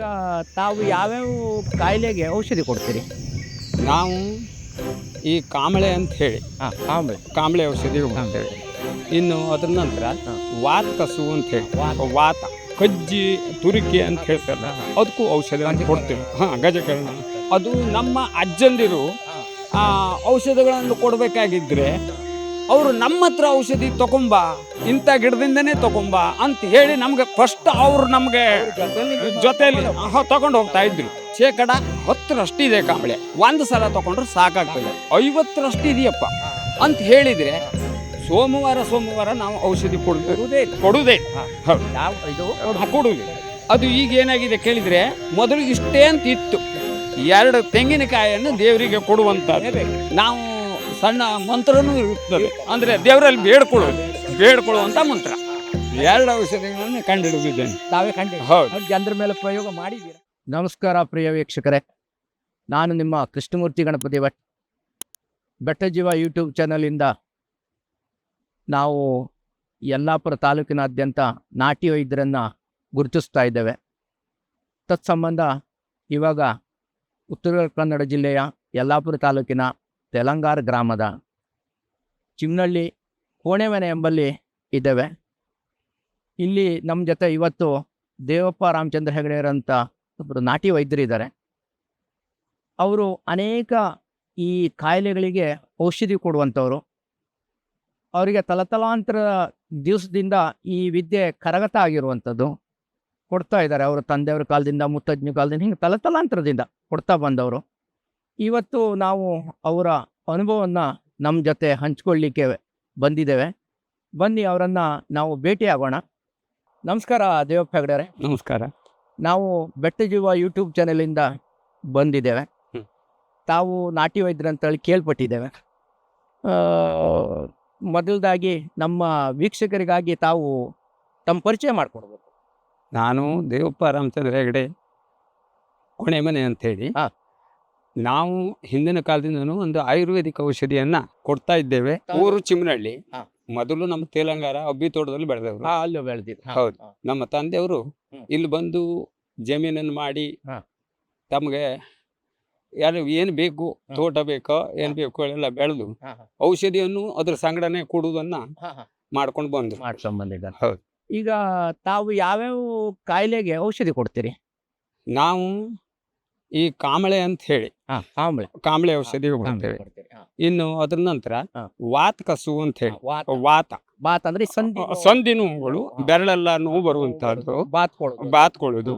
ಈಗ ತಾವು ಯಾವ್ಯಾವ ಕಾಯಿಲೆಗೆ ಔಷಧಿ ಕೊಡ್ತೀರಿ? ನಾವು ಈ ಕಾಂಬಳೆ ಅಂತ ಹೇಳಿ. ಹಾಂ ಕಾಂಬಳೆ ಕಾಂಬಳೆ ಔಷಧಿ ಅಂತೇಳಿ ಇನ್ನು ಅದ್ರ ನಂತರ ವಾತ ಕಸು ಅಂತ ಹೇಳಿ. ವಾತ. ಕಜ್ಜಿ ತುರಿಕೆ ಅಂತ ಹೇಳ್ತಾರೆ ಅದಕ್ಕೂ ಔಷಧಿ ಅಂತ ಕೊಡ್ತೀವಿ. ಹಾಂ ಗಜಕರಣ ಅದು ನಮ್ಮ ಅಜ್ಜಂದಿರು ಔಷಧಗಳನ್ನು ಔಷಧಿಗಳನ್ನು ಕೊಡಬೇಕಾಗಿದ್ರೆ ಅವರು ನಮ್ಮ ಹತ್ರ ಔಷಧಿ ತಗೊಂಬ ಇಂಥ ಗಿಡದಿಂದನೇ ತಗೊಂಬ ಅಂತ ಹೇಳಿ ನಮ್ಗೆ ಫಸ್ಟ್ ಅವ್ರು ನಮಗೆ ಜೊತೆಯಲ್ಲಿ ತಗೊಂಡು ಹೋಗ್ತಾ ಇದ್ರು. ಶೇಕಡ ಹತ್ತರಷ್ಟಿದೆ ಕಾಂಬಳೆ ಒಂದು ಸಲ ತಗೊಂಡ್ರೆ ಸಾಕಾಗ್ತದೆ. ಐವತ್ತರಷ್ಟು ಇದೆಯಪ್ಪ ಅಂತ ಹೇಳಿದ್ರೆ ಸೋಮವಾರ ಸೋಮವಾರ ನಾವು ಔಷಧಿ ಕೊಡುವುದೇ ಕೊಡುವುದೇ ಕೊಡುವುದು ಅದು ಈಗ ಏನಾಗಿದೆ ಕೇಳಿದ್ರೆ ಮೊದಲು ಇಷ್ಟೇ ಅಂತ ಇತ್ತು. ಎರಡು ತೆಂಗಿನಕಾಯಿಯನ್ನು ದೇವರಿಗೆ ಕೊಡುವಂಥದ್ದು. ನಾವು ಸಣ್ಣ ಮಂತ್ರನೂ ಇರುತ್ತದೆ. ಅಂದರೆ ದೇವರಲ್ಲಿ ಬೇಡ್ಕೊಳ್ಳೋದು ಬೇಡ್ಕೊಳ್ಳುವಂಥ ಮಂತ್ರ. ಎರಡು ಔಷಧಿಗಳನ್ನು ಕಂಡುಹಿಡಿದಿದ್ದೇನೆ. ತಾವೇ ಕಂಡು ಹೌದು. ಜನರ ಮೇಲೆ ಪ್ರಯೋಗ ಮಾಡಿದ್ದೀರಾ? ನಮಸ್ಕಾರ ಪ್ರಿಯ ವೀಕ್ಷಕರೇ. ನಾನು ನಿಮ್ಮ ಕೃಷ್ಣಮೂರ್ತಿ ಗಣಪತಿ ಭಟ್. ಬೆಟ್ಟಜೀವ ಯೂಟ್ಯೂಬ್ ಚಾನಲಿಂದ ನಾವು ಯಲ್ಲಾಪುರ ತಾಲೂಕಿನಾದ್ಯಂತ ನಾಟಿ ವೈದ್ಯರನ್ನು ಗುರುತಿಸ್ತಾ ಇದ್ದೇವೆ. ತತ್ಸಂಬಂಧ ಇವಾಗ ಉತ್ತರ ಕನ್ನಡ ಜಿಲ್ಲೆಯ ಯಲ್ಲಾಪುರ ತಾಲೂಕಿನ ತೆಲಂಗಾರ ಗ್ರಾಮದ ಚಿಮ್ನಳ್ಳಿ ಕೋಣೆಮನೆ ಎಂಬಲ್ಲಿ ಇದ್ದೇವೆ. ಇಲ್ಲಿ ನಮ್ಮ ಜೊತೆ ಇವತ್ತು ದೇವಪ್ಪ ರಾಮಚಂದ್ರ ಹೆಗಡೆಯರಂತ ಒಬ್ಬರು ನಾಟಿ ವೈದ್ಯರಿದ್ದಾರೆ ಅವರು ಅನೇಕ ಈ ಕಾಯಿಲೆಗಳಿಗೆ ಔಷಧಿ ಕೊಡುವಂಥವ್ರು. ಅವರಿಗೆ ತಲತಲಾಂತರ ದಿವಸದಿಂದ ಈ ವಿದ್ಯೆ ಕರಗತ ಆಗಿರುವಂಥದ್ದು ಕೊಡ್ತಾ ಇದ್ದಾರೆ. ಅವರ ತಂದೆಯವ್ರ ಕಾಲದಿಂದ ಮುತ್ತಜ್ಞ ಕಾಲದಿಂದ ಹಿಂಗೆ ತಲತಲಾಂತರದಿಂದ ಕೊಡ್ತಾ ಬಂದವರು. ಇವತ್ತು ನಾವು ಅವರ ಅನುಭವವನ್ನು ನಮ್ಮ ಜೊತೆ ಹಂಚ್ಕೊಳ್ಳಿಕ್ಕೆ ಬಂದಿದ್ದೇವೆ. ಬನ್ನಿ ಅವರನ್ನು ನಾವು ಭೇಟಿಯಾಗೋಣ. ನಮಸ್ಕಾರ ದೇವಪ್ಪ ಹೆಗಡೆಯರೆ. ನಮಸ್ಕಾರ. ನಾವು ಬೆಟ್ಟ ಜೀವ ಯೂಟ್ಯೂಬ್ ಚಾನೆಲಿಂದ ಬಂದಿದ್ದೇವೆ. ತಾವು ನಾಟಿ ವೈದ್ಯರಂತೇಳಿ ಕೇಳ್ಪಟ್ಟಿದ್ದೇವೆ. ಮೊದಲದಾಗಿ ನಮ್ಮ ವೀಕ್ಷಕರಿಗಾಗಿ ತಾವು ತಮ್ಮ ಪರಿಚಯ ಮಾಡಿಕೊಡ್ಬೇಕು. ನಾನು ದೇವಪ್ಪ ರಾಮಚಂದ್ರ ಹೆಗಡೆ ಕೊಣೆಮನೆ ಅಂಥೇಳಿ ಹಾ. ನಾವು ಹಿಂದಿನ ಕಾಲದಿಂದನೂ ಒಂದು ಆಯುರ್ವೇದಿಕ್ ಔಷಧಿಯನ್ನ ಕೊಡ್ತಾ ಇದ್ದೇವೆ. ಊರು ಚಿಮ್ನಹಳ್ಳಿ ಮೊದಲು ನಮ್ಮ ತೇಲಂಗಾರ ಅಬ್ಬಿ ತೋಟದಲ್ಲಿ ಬೆಳೆದವರು. ಅಲ್ಲೂ ಬೆಳೆದಿದ್ರು ಹೌದು. ನಮ್ಮ ತಂದೆಯವರು. ಇಲ್ಲಿ ಬಂದು ಜಮೀನನ್ನು ಮಾಡಿ. ತಮಗೆ ಯಾರು ಏನು ಬೇಕು ತೋಟ ಬೇಕೋ ಏನು ಬೇಕೋ ಎಲ್ಲ ಬೆಳೆದು ಔಷಧಿಯನ್ನು ಅದ್ರ ಸಂಗಡನೆ ಕೊಡುವುದನ್ನ ಮಾಡ್ಕೊಂಡು ಬಂದರು. ಹೌದು. ಈಗ ತಾವು ಯಾವ್ಯಾವ ಕಾಯಿಲೆಗೆ ಔಷಧಿ ಕೊಡ್ತೀರಿ? ನಾವು ಈ ಕಾಮಳೆ ಅಂತ ಹೇಳಿ ಕಾಮಳೆ. ಕಾಂಬಳೆ ಕಾಂಬಳೆ ಔಷಧಿ ಕೊಡ್ತೇವೆ ಇನ್ನು ಅದ್ರ ನಂತರ ವಾತ್ ಕಸು ಅಂತ ಹೇಳಿ ವಾತ. ಬಾತ್ ಅಂದ್ರೆ ಸಂಧಿ ಸಂಧಿ ನೋವುಗಳು ಬೆರಳೆಲ್ಲ ನೋವು ಬರುವಂತಹದ್ದು. ಬಾತ್ಕೊಳ್ಳೋದು.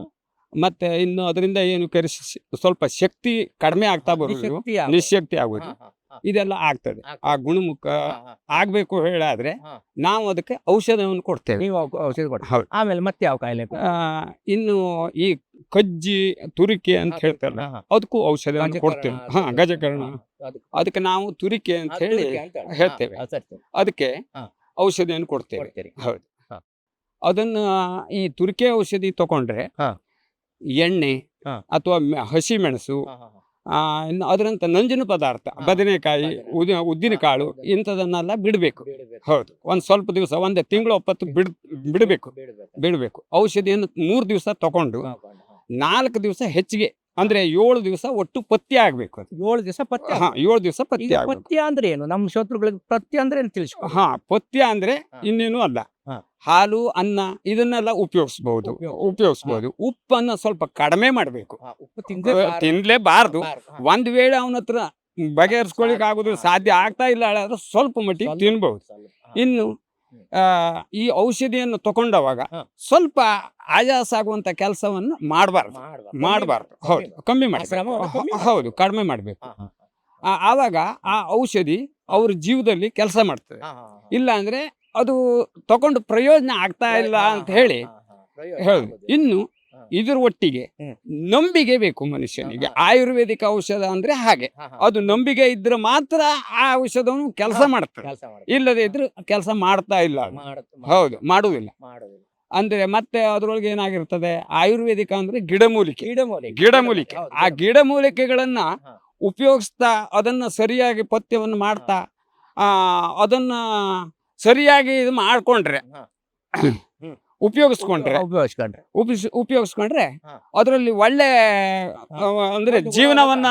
ಮತ್ತೆ ಇನ್ನು ಅದರಿಂದ ಏನು ಕರೆಸಿ ಸ್ವಲ್ಪ ಶಕ್ತಿ ಕಡಿಮೆ ಆಗ್ತಾ ಬರುವುದು. ನಿಶಕ್ತಿ ಆಗೋದು. ಇದೆಲ್ಲ ಆಗ್ತದೆ ಆ. ಗುಣಮುಖ. ಆಗ್ಬೇಕು ಹೇಳಾದ್ರೆ. ನಾವು ಅದಕ್ಕೆ ಔಷಧವನ್ನು ಕೊಡ್ತೇವೆ ನೀವು ಔ- ಔಷಧಿ ಹೌದು ಆಮೇಲೆ ಮತ್ತೆ ಯಾವ ಕಾಯಿಲೆ ಆ, ಇನ್ನು ಈ ಕಜ್ಜಿ ತುರಿಕೆ ಅಂತ ಹೇಳ್ತಾರಲ್ಲ. ಅದಕ್ಕೂ ಔಷಧವನ್ನು ಕೊಡ್ತೇವೆ ಹಾ ಗಜಕರಣ ಅದಕ್ಕೆ- ನಾವು ತುರಿಕೆ ಅಂತ ಹೇಳಿ. ಹೇಳ್ತೇವೆ. ಅದಕ್ಕೆ ಹಾ. ಔಷಧಿಯನ್ನು ಕೊಡ್ತೇವೆ ಹೌದು ಹಾ. ಅದನ್ನ ಈ ತುರಿಕೆ ಔಷಧಿ ತಗೊಂಡ್ರೆ ಹಾ. ಎಣ್ಣೆ ಹಾ. ಅಥವಾ ಹಸಿ ಮೆಣಸು ಇನ್ನು ಅದರಂತ ನಂಜಿನ ಪದಾರ್ಥ ಬದನೆಕಾಯಿ ಬದನೆ- ಉದ್ದಿನ ಕಾಳು ಇಂಥದನ್ನೆಲ್ಲ ಬಿಡಬೇಕು. ಹೌದು ಒಂದು ಸ್ವಲ್ಪ ದಿವಸ ಒಂದೇ ತಿಂಗಳು ಒಪ್ಪತ್ತು ಬಿಡ್ ಬಿಡಬೇಕು ಬಿಡ್ಬೇಕು. ಔಷಧಿಯನ್ನು ಮೂರು ದಿವಸ ತಗೊಂಡು. ನಾಲ್ಕು ದಿವಸ ಹೆಚ್ಚಿಗೆ ಅಂದ್ರೆ ಏಳು ದಿವಸ ಒಟ್ಟು ಪತ್ತೆ ಆಗ್ಬೇಕು ಏಳು ದಿವಸ ಪತ್ತೆ ಹಾ ಏಳು ದಿವಸ ಪತ್ತೆ ಪತ್ತೆ ಅಂದ್ರೆ ಏನು? ನಮ್ಮ ಶತ್ರುಗಳಿಗೆ ಪತ್ತೆ ಅಂದ್ರೆ ಏನು ತಿಳಿಸ್ಕೊ ಹಾ ಪತ್ತೆ ಅಂದ್ರೆ. ಇನ್ನೇನು ಅಲ್ಲ. ಹಾಲು ಅನ್ನ ಇದನ್ನೆಲ್ಲ ಉಪಯೋಗಿಸ್ಬಹುದು ಉಪಯೋಗಿಸಬಹುದು ಉಪ್ಪನ್ನ ಸ್ವಲ್ಪ ಕಡಿಮೆ ಮಾಡಬೇಕು. ತಿನ್ಲೇಬಾರ್ದು. ಒಂದ್ ವೇಳೆ ಅವನ ಹತ್ರ ಬಗೆಹರಿಸ್ಕೊಳಿಕ್ ಆಗುದು ಸಾಧ್ಯ ಆಗ್ತಾ ಇಲ್ಲ ಆದ್ರೆ ಸ್ವಲ್ಪ ಮಟ್ಟಿಗೆ ತಿನ್ಬಹುದು ಇನ್ನು ಆ, ಈ ಔಷಧಿಯನ್ನು ತಗೊಂಡವಾಗ ಸ್ವಲ್ಪ ಆಯಾಸ ಆಗುವಂತ ಕೆಲಸವನ್ನು ಮಾಡಬಾರ್ದು. ಮಾಡ್ಬಾರ್ದು. ಹೌದು ಕಮ್ಮಿ ಮಾಡಿ ಹೌದು ಕಡಿಮೆ ಮಾಡಬೇಕು. ಆವಾಗ ಆ ಔಷಧಿ ಅವ್ರ ಜೀವದಲ್ಲಿ ಕೆಲಸ ಮಾಡ್ತದೆ. ಇಲ್ಲ ಅಂದ್ರೆ ಅದು ತಗೊಂಡು ಪ್ರಯೋಜನ ಆಗ್ತಾ ಇಲ್ಲ ಅಂತ ಹೇಳಿ. ಹೇಳುದು. ಇನ್ನು. ಇದ್ರ ಒಟ್ಟಿಗೆ. ನಂಬಿಕೆ ಬೇಕು ಮನುಷ್ಯನಿಗೆ. ಆಯುರ್ವೇದಿಕ ಔಷಧ ಅಂದ್ರೆ ಹಾಗೆ. ಅದು ನಂಬಿಕೆ ಇದ್ರೆ ಮಾತ್ರ ಆ ಔಷಧವನ್ನು ಕೆಲಸ. ಮಾಡ್ತದೆ ಇಲ್ಲದೆ ಇದ್ರೆ ಕೆಲಸ ಮಾಡ್ತಾ ಇಲ್ಲ ಹೌದು ಮಾಡುವುದಿಲ್ಲ. ಅಂದ್ರೆ ಮತ್ತೆ ಅದ್ರೊಳಗೆ ಏನಾಗಿರ್ತದೆ? ಆಯುರ್ವೇದಿಕ ಅಂದ್ರೆ ಗಿಡಮೂಲಿಕೆ. ಗಿಡಮೂಲಿಕೆ. ಗಿಡಮೂಲಿಕೆ. ಆ ಗಿಡಮೂಲಿಕೆಗಳನ್ನ. ಉಪಯೋಗಿಸ್ತಾ ಅದನ್ನ ಸರಿಯಾಗಿ ಪಥ್ಯವನ್ನು ಮಾಡ್ತಾ ಅದನ್ನ ಸರಿಯಾಗಿ ಇದು ಮಾಡ್ಕೊಂಡ್ರೆ. ಉಪಯೋಗಿಸ್ಕೊಂಡ್ರೆ. ಉಪಯೋಗಿಸ್ಕೊಂಡ್ರೆ. ಉಪಯೋಗಿಸ್ ಉಪಯೋಗಿಸ್ಕೊಂಡ್ರೆ. ಅದರಲ್ಲಿ ಒಳ್ಳೆ ಆ, ಅಂದ್ರೆ ಜೀವನವನ್ನ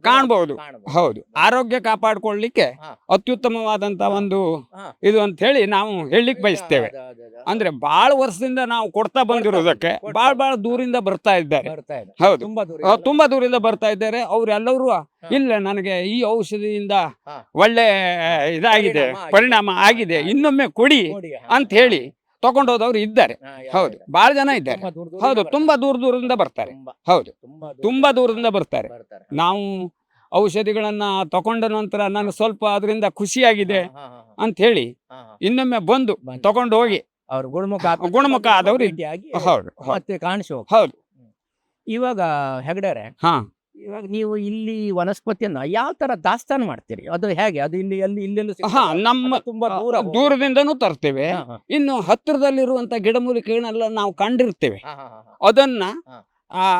ಕಾಣ್ಬಹುದು ಹೌದು. ಆರೋಗ್ಯ ಕಾಪಾಡ್ಕೊಳ್ಳಿಕ್ಕೆ ಹಾ. ಅತ್ಯುತ್ತಮವಾದಂತ ಒಂದು ಇದು ಅಂತ ಹೇಳಿ ನಾವು ಹೇಳಲಿಕ್ಕೆ ಬಯಸ್ತೇವೆ. ಅಂದ್ರೆ ಬಹಳ ವರ್ಷದಿಂದ ನಾವು ಕೊಡ್ತಾ ಬಂದಿರೋದಕ್ಕೆ ಕೊಡ್ತಾ- ಬಹಳ ಬಾಳ್ ದೂರಿಂದ ಬರ್ತಾ ಇದ್ದಾರೆ. ಬರ್ತಾ ಇದೆ. ಹೌದು. ತುಂಬಾ ದೂರಿಂದ ಆ, ತುಂಬಾ ದೂರದಿಂದ ಬರ್ತಾ ಇದ್ದಾರೆ. ಅವ್ರೆಲ್ಲರೂ ಇಲ್ಲ ನನಗೆ ಈ ಔಷಧಿಯಿಂದ ಹಾ. ಒಳ್ಳೆ ಇದಾಗಿದೆ ಪರಿಣಾಮ ಆಗಿದೆ. ಪರಿಣಾಮ ಆಗಿದೆ. ಇನ್ನೊಮ್ಮೆ ಕೊಡಿ ಅಂತ ಹೇಳಿ ತಗೊಂಡೋದವ್ರು ಇದ್ದಾರೆ. ಹೌದು? ಬಹಳ ಜನ ಇದ್ದಾರೆ. ಹೌದು ತುಂಬಾ ದೂರ ದೂರದಿಂದ ಬರ್ತಾರೆ. ಹೌದು ತುಂಬಾ ದೂರದಿಂದ ಬರ್ತಾರೆ. ನಾವು ಔಷಧಿಗಳನ್ನ ತಗೊಂಡ ನಂತರ ನಾನು ಸ್ವಲ್ಪ ಅದರಿಂದ ಖುಷಿಯಾಗಿದೆ ಅಂತ ಹೇಳಿ. ಇನ್ನೊಮ್ಮೆ ಬಂದು. ತಗೊಂಡು ಹೋಗಿ ಅವ್ರು ಗುಣಮುಖ ಗುಣಮುಖ ಆದವರು ಹೌದು ಹೌದು. ಮತ್ತೆ ಕಾಣಿಸುವ ಹೌದು. ಇವಾಗ ಹೆಗಡರೆ ಹಾ. ಇವಾಗ ನೀವು ಇಲ್ಲಿ ವನಸ್ಪತಿಯನ್ನ ಯಾವ ತರ ದಾಸ್ತಾನು ಮಾಡ್ತೀರಿ? ಅದು ಹೇಗೆ? ಅದು ಇಲ್ಲಿ ಅಲ್ಲಿ ಇಲ್ಲೆಲ್ಲೂ? ಹಾ ನಮ್ಮ ತುಂಬಾ ದೂರ. ದೂರದಿಂದನೂ ತರ್ತೇವೆ. ಇನ್ನು ಹತ್ತಿರದಲ್ಲಿರುವಂತ ಗಿಡಮೂಲಿಕೆಗಳನ್ನೆಲ್ಲ ನಾವು ಕಂಡಿರ್ತೇವೆ. ಅದನ್ನ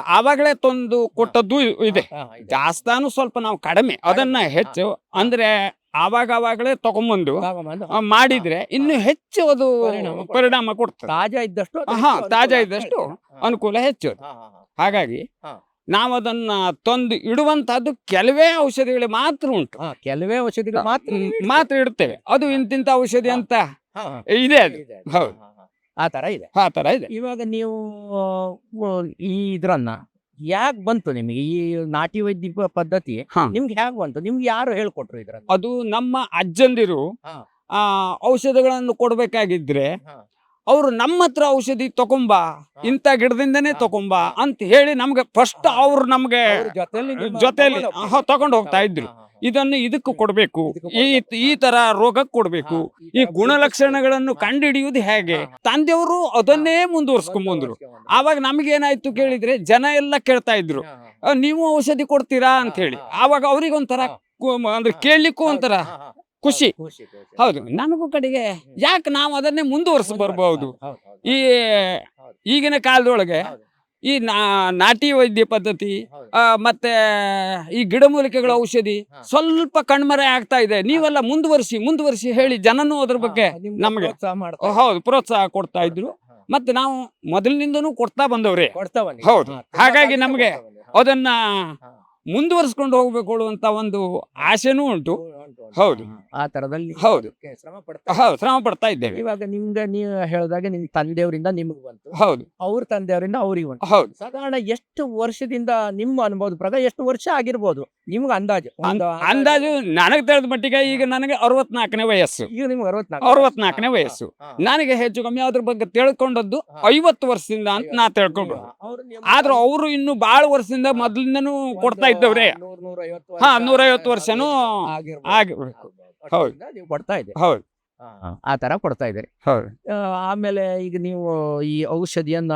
ಆವಾಗಲೇ ತಂದು ಕೊಟ್ಟದ್ದು ಇದೆ. ದಾಸ್ತಾನು ಸ್ವಲ್ಪ ನಾವು ಕಡಿಮೆ. ಅದನ್ನ ಹೆಚ್ಚು ಅಂದ್ರೆ ಆವಾಗ ಆವಾಗಲೇ ತಗೊಂಬಂದು ಮಾಡಿದ್ರೆ ಇನ್ನು ಹೆಚ್ಚು ಅದು ಪರಿಣಾಮ ಕೊಡ್ತದೆ. ತಾಜಾ ಇದ್ದಷ್ಟು ಹಾ, ತಾಜಾ ಇದ್ದಷ್ಟು ಅನುಕೂಲ ಹೆಚ್ಚು. ಹಾಗಾಗಿ. ನಾವು ಅದನ್ನ ತಂದು ಇಡುವಂತಹದ್ದು ಕೆಲವೇ ಔಷಧಿಗಳು ಮಾತ್ರ ಉಂಟು ಕೆಲವೇ ಔಷಧಿಗಳು ಮಾತ್ರ. ಮಾತ್ರ ಇಡ್ತೇವೆ ಅದು ಇಂತಿಂತ ಔಷಧಿ ಅಂತ. ಇದೆ ಅದು ಹೌದು. ಆ ತರ ಇದೆ ಆ ತರ ಇದೆ ಇವಾಗ ನೀವು ಈ ಇದ್ರನ್ನ ಯಾಕೆ ಬಂತು ನಿಮಗೆ ಈ ನಾಟಿ ವೈದ್ಯ ಪದ್ಧತಿ. ನಿಮ್ಗೆ ಹೇಗೆ ಬಂತು ನಿಮ್ಗೆ ಯಾರು ಹೇಳ್ಕೊಟ್ರು ಇದ್ರ ಅದು ನಮ್ಮ ಅಜ್ಜಂದಿರು. ಆ ಔಷಧಿಗಳನ್ನು ಕೊಡ್ಬೇಕಾಗಿದ್ರೆ. ಅವರು ನಮ್ಮ ಹತ್ರ ಔಷಧಿ ತಗೊಂಬ ಇಂತ ಇಂಥ ಗಿಡದಿಂದನೇ. ತಗೊಂಬ ಅಂತ ಹೇಳಿ ನಮ್ಗೆ ಫಸ್ಟ್. ಅವ್ರು ನಮ್ಗೆ ಜೊತೆಯಲ್ಲಿ ಜೊತೆಲಿ ತಗೊಂಡ್ ಹೋಗ್ತಾ ಇದ್ರು. ಇದನ್ನು ಇದಕ್ಕೆ ಕೊಡ್ಬೇಕು ಈ ಈ ತರ ರೋಗಕ್ಕೆ ಕೊಡ್ಬೇಕು ಈ ಗುಣಲಕ್ಷಣಗಳನ್ನು ಕಂಡು ಕಂಡುಹಿಡಿಯುವುದು ಹೇಗೆ. ತಂದೆಯವರು ಅದನ್ನೇ ಮುಂದುವರ್ಸ್ಕೊಂಡ್ ಬಂದ್ರು ಮುಂದುವರ್ಸ್ಕೊಂಡ್ ಆವಾಗ ನಮಗೇನಾಯ್ತು ಕೇಳಿದ್ರೆ ಜನ ಎಲ್ಲ ಕೇಳ್ತಾ ಇದ್ರು ಹಾ, ಹಾ. "ಆ, ನೀವು ಔಷಧಿ ಕೊಡ್ತೀರಾ ಅಂತ ಹೇಳಿ ಆವಾಗ ಅವ್ರಿಗೊಂಥರ ಅಂದ್ರೆ. ಕೇಳಲಿಕ್ಕೂ ಒಂಥರ. ಖುಷಿ. ಹೌದು ನನಗೂ ಕಡೆಗೆ ಯಾಕೆ ನಾವು ಅದನ್ನೇ ಮುಂದುವರ್ಸ ಬರ್ಬಹುದು ಹೌದು, ಹೌದು, ಈ ಈಗಿನ ಕಾಲದೊಳಗೆ ಈ ನಾ- ನಾಟಿ ವೈದ್ಯ ಪದ್ಧತಿ ಮತ್ತೆ ಈ ಗಿಡಮೂಲಿಕೆಗಳ ಔಷಧಿ ಸ್ವಲ್ಪ ಕಣ್ಮರೆ ಆಗ್ತಾ ಇದೆ. ನೀವೆಲ್ಲ ಮುಂದುವರಿಸಿ ಮುಂದುವರಿಸಿ ಹೇಳಿ ಜನನು ಅದ್ರ ಬಗ್ಗೆ ನಮಗೆ ನಮ್ಗೆ. ಹೌದು ಪ್ರೋತ್ಸಾಹ ಕೊಡ್ತಾ ಇದ್ರು. ಮತ್ತೆ ನಾವು ಮೊದಲಿನಿಂದನೂ ಕೊಡ್ತಾ ಬಂದವ್ರೆ. ಹೌದು. ಹಾಗಾಗಿ ನಮ್ಗೆ. ಅದನ್ನ. ಮುಂದುವರಿಸ್ಕೊಂಡು ಹೋಗ್ಬೇಕು ಅಂತ ಒಂದು ಆಸೆನೂ ಉಂಟು. ಹೌದು. ಆ ತರದಲ್ಲಿ ಹೌದು. ಶ್ರಮ ಪಡ್ತಾ ಹೌದು ಶ್ರಮ ಪಡ್ತಾ ಇದ್ದೇವೆ. ಇವಾಗ ನಿಮ್ಗೆ ನೀವು ಹೇಳಿದಾಗ ನಿಮ್ ತಂದೆಯವರಿಂದ ನಿಮ್ಗೆ ಬಂತು. ಹೌದು. ಅವ್ರ ತಂದೆಯವರಿಂದ ಅವ್ರಿಗೆ ಬಂತು. ಹೌದು. ಸಾಧಾರಣ ಎಷ್ಟು ವರ್ಷದಿಂದ ನಿಮ್ಮ ಅನುಭವದ ಪ್ರಕಾರ ಎಷ್ಟು ವರ್ಷ ಆಗಿರ್ಬೋದು ನಿಮ್ಗೆ ಅಂದಾಜು? ಅಂದಾಜು. ನನಗೆ ತಿಳಿದ ಮಟ್ಟಿಗೆ ಈಗ ನನಗೆ ಅರವತ್ನಾಲ್ಕನೇ ವಯಸ್ಸು. ಈಗ ನಿಮ್ಗೆ ಅರವತ್ನಾಲ್ಕು. ಅರವತ್ನಾಲ್ಕನೇ ವಯಸ್ಸು. ನನಗೆ ಹೆಚ್ಚು ಕಮ್ಮಿ ಅದ್ರ ಬಗ್ಗೆ ತಿಳ್ಕೊಂಡದ್ದು. ಐವತ್ತು ವರ್ಷದಿಂದ ಅಂತ ನಾ ತಿಳ್ಕೊಂಡು. ಆದ್ರೂ ಅವರು ಇನ್ನು ಬಹಳ ವರ್ಷದಿಂದ ಮೊದಲಿಂದನೂ ಕೊಡ್ತಾ ಇದ್ದವ್ರೆ. ಹಾ ನೂರ ನೂರೈವತ್ತು ವರ್ಷನೂ. ಆಗಿರ್ಬೇಕು. ಹೌದು. ನೀವು ಕೊಡ್ತಾ ಇದೆ ಹೌದು. ಆ ತರ ಕೊಡ್ತಾ ಇದ್ದೀರಿ. ಹೌದು. ಆಮೇಲೆ ಈಗ ನೀವು ಈ ಔಷಧಿಯನ್ನ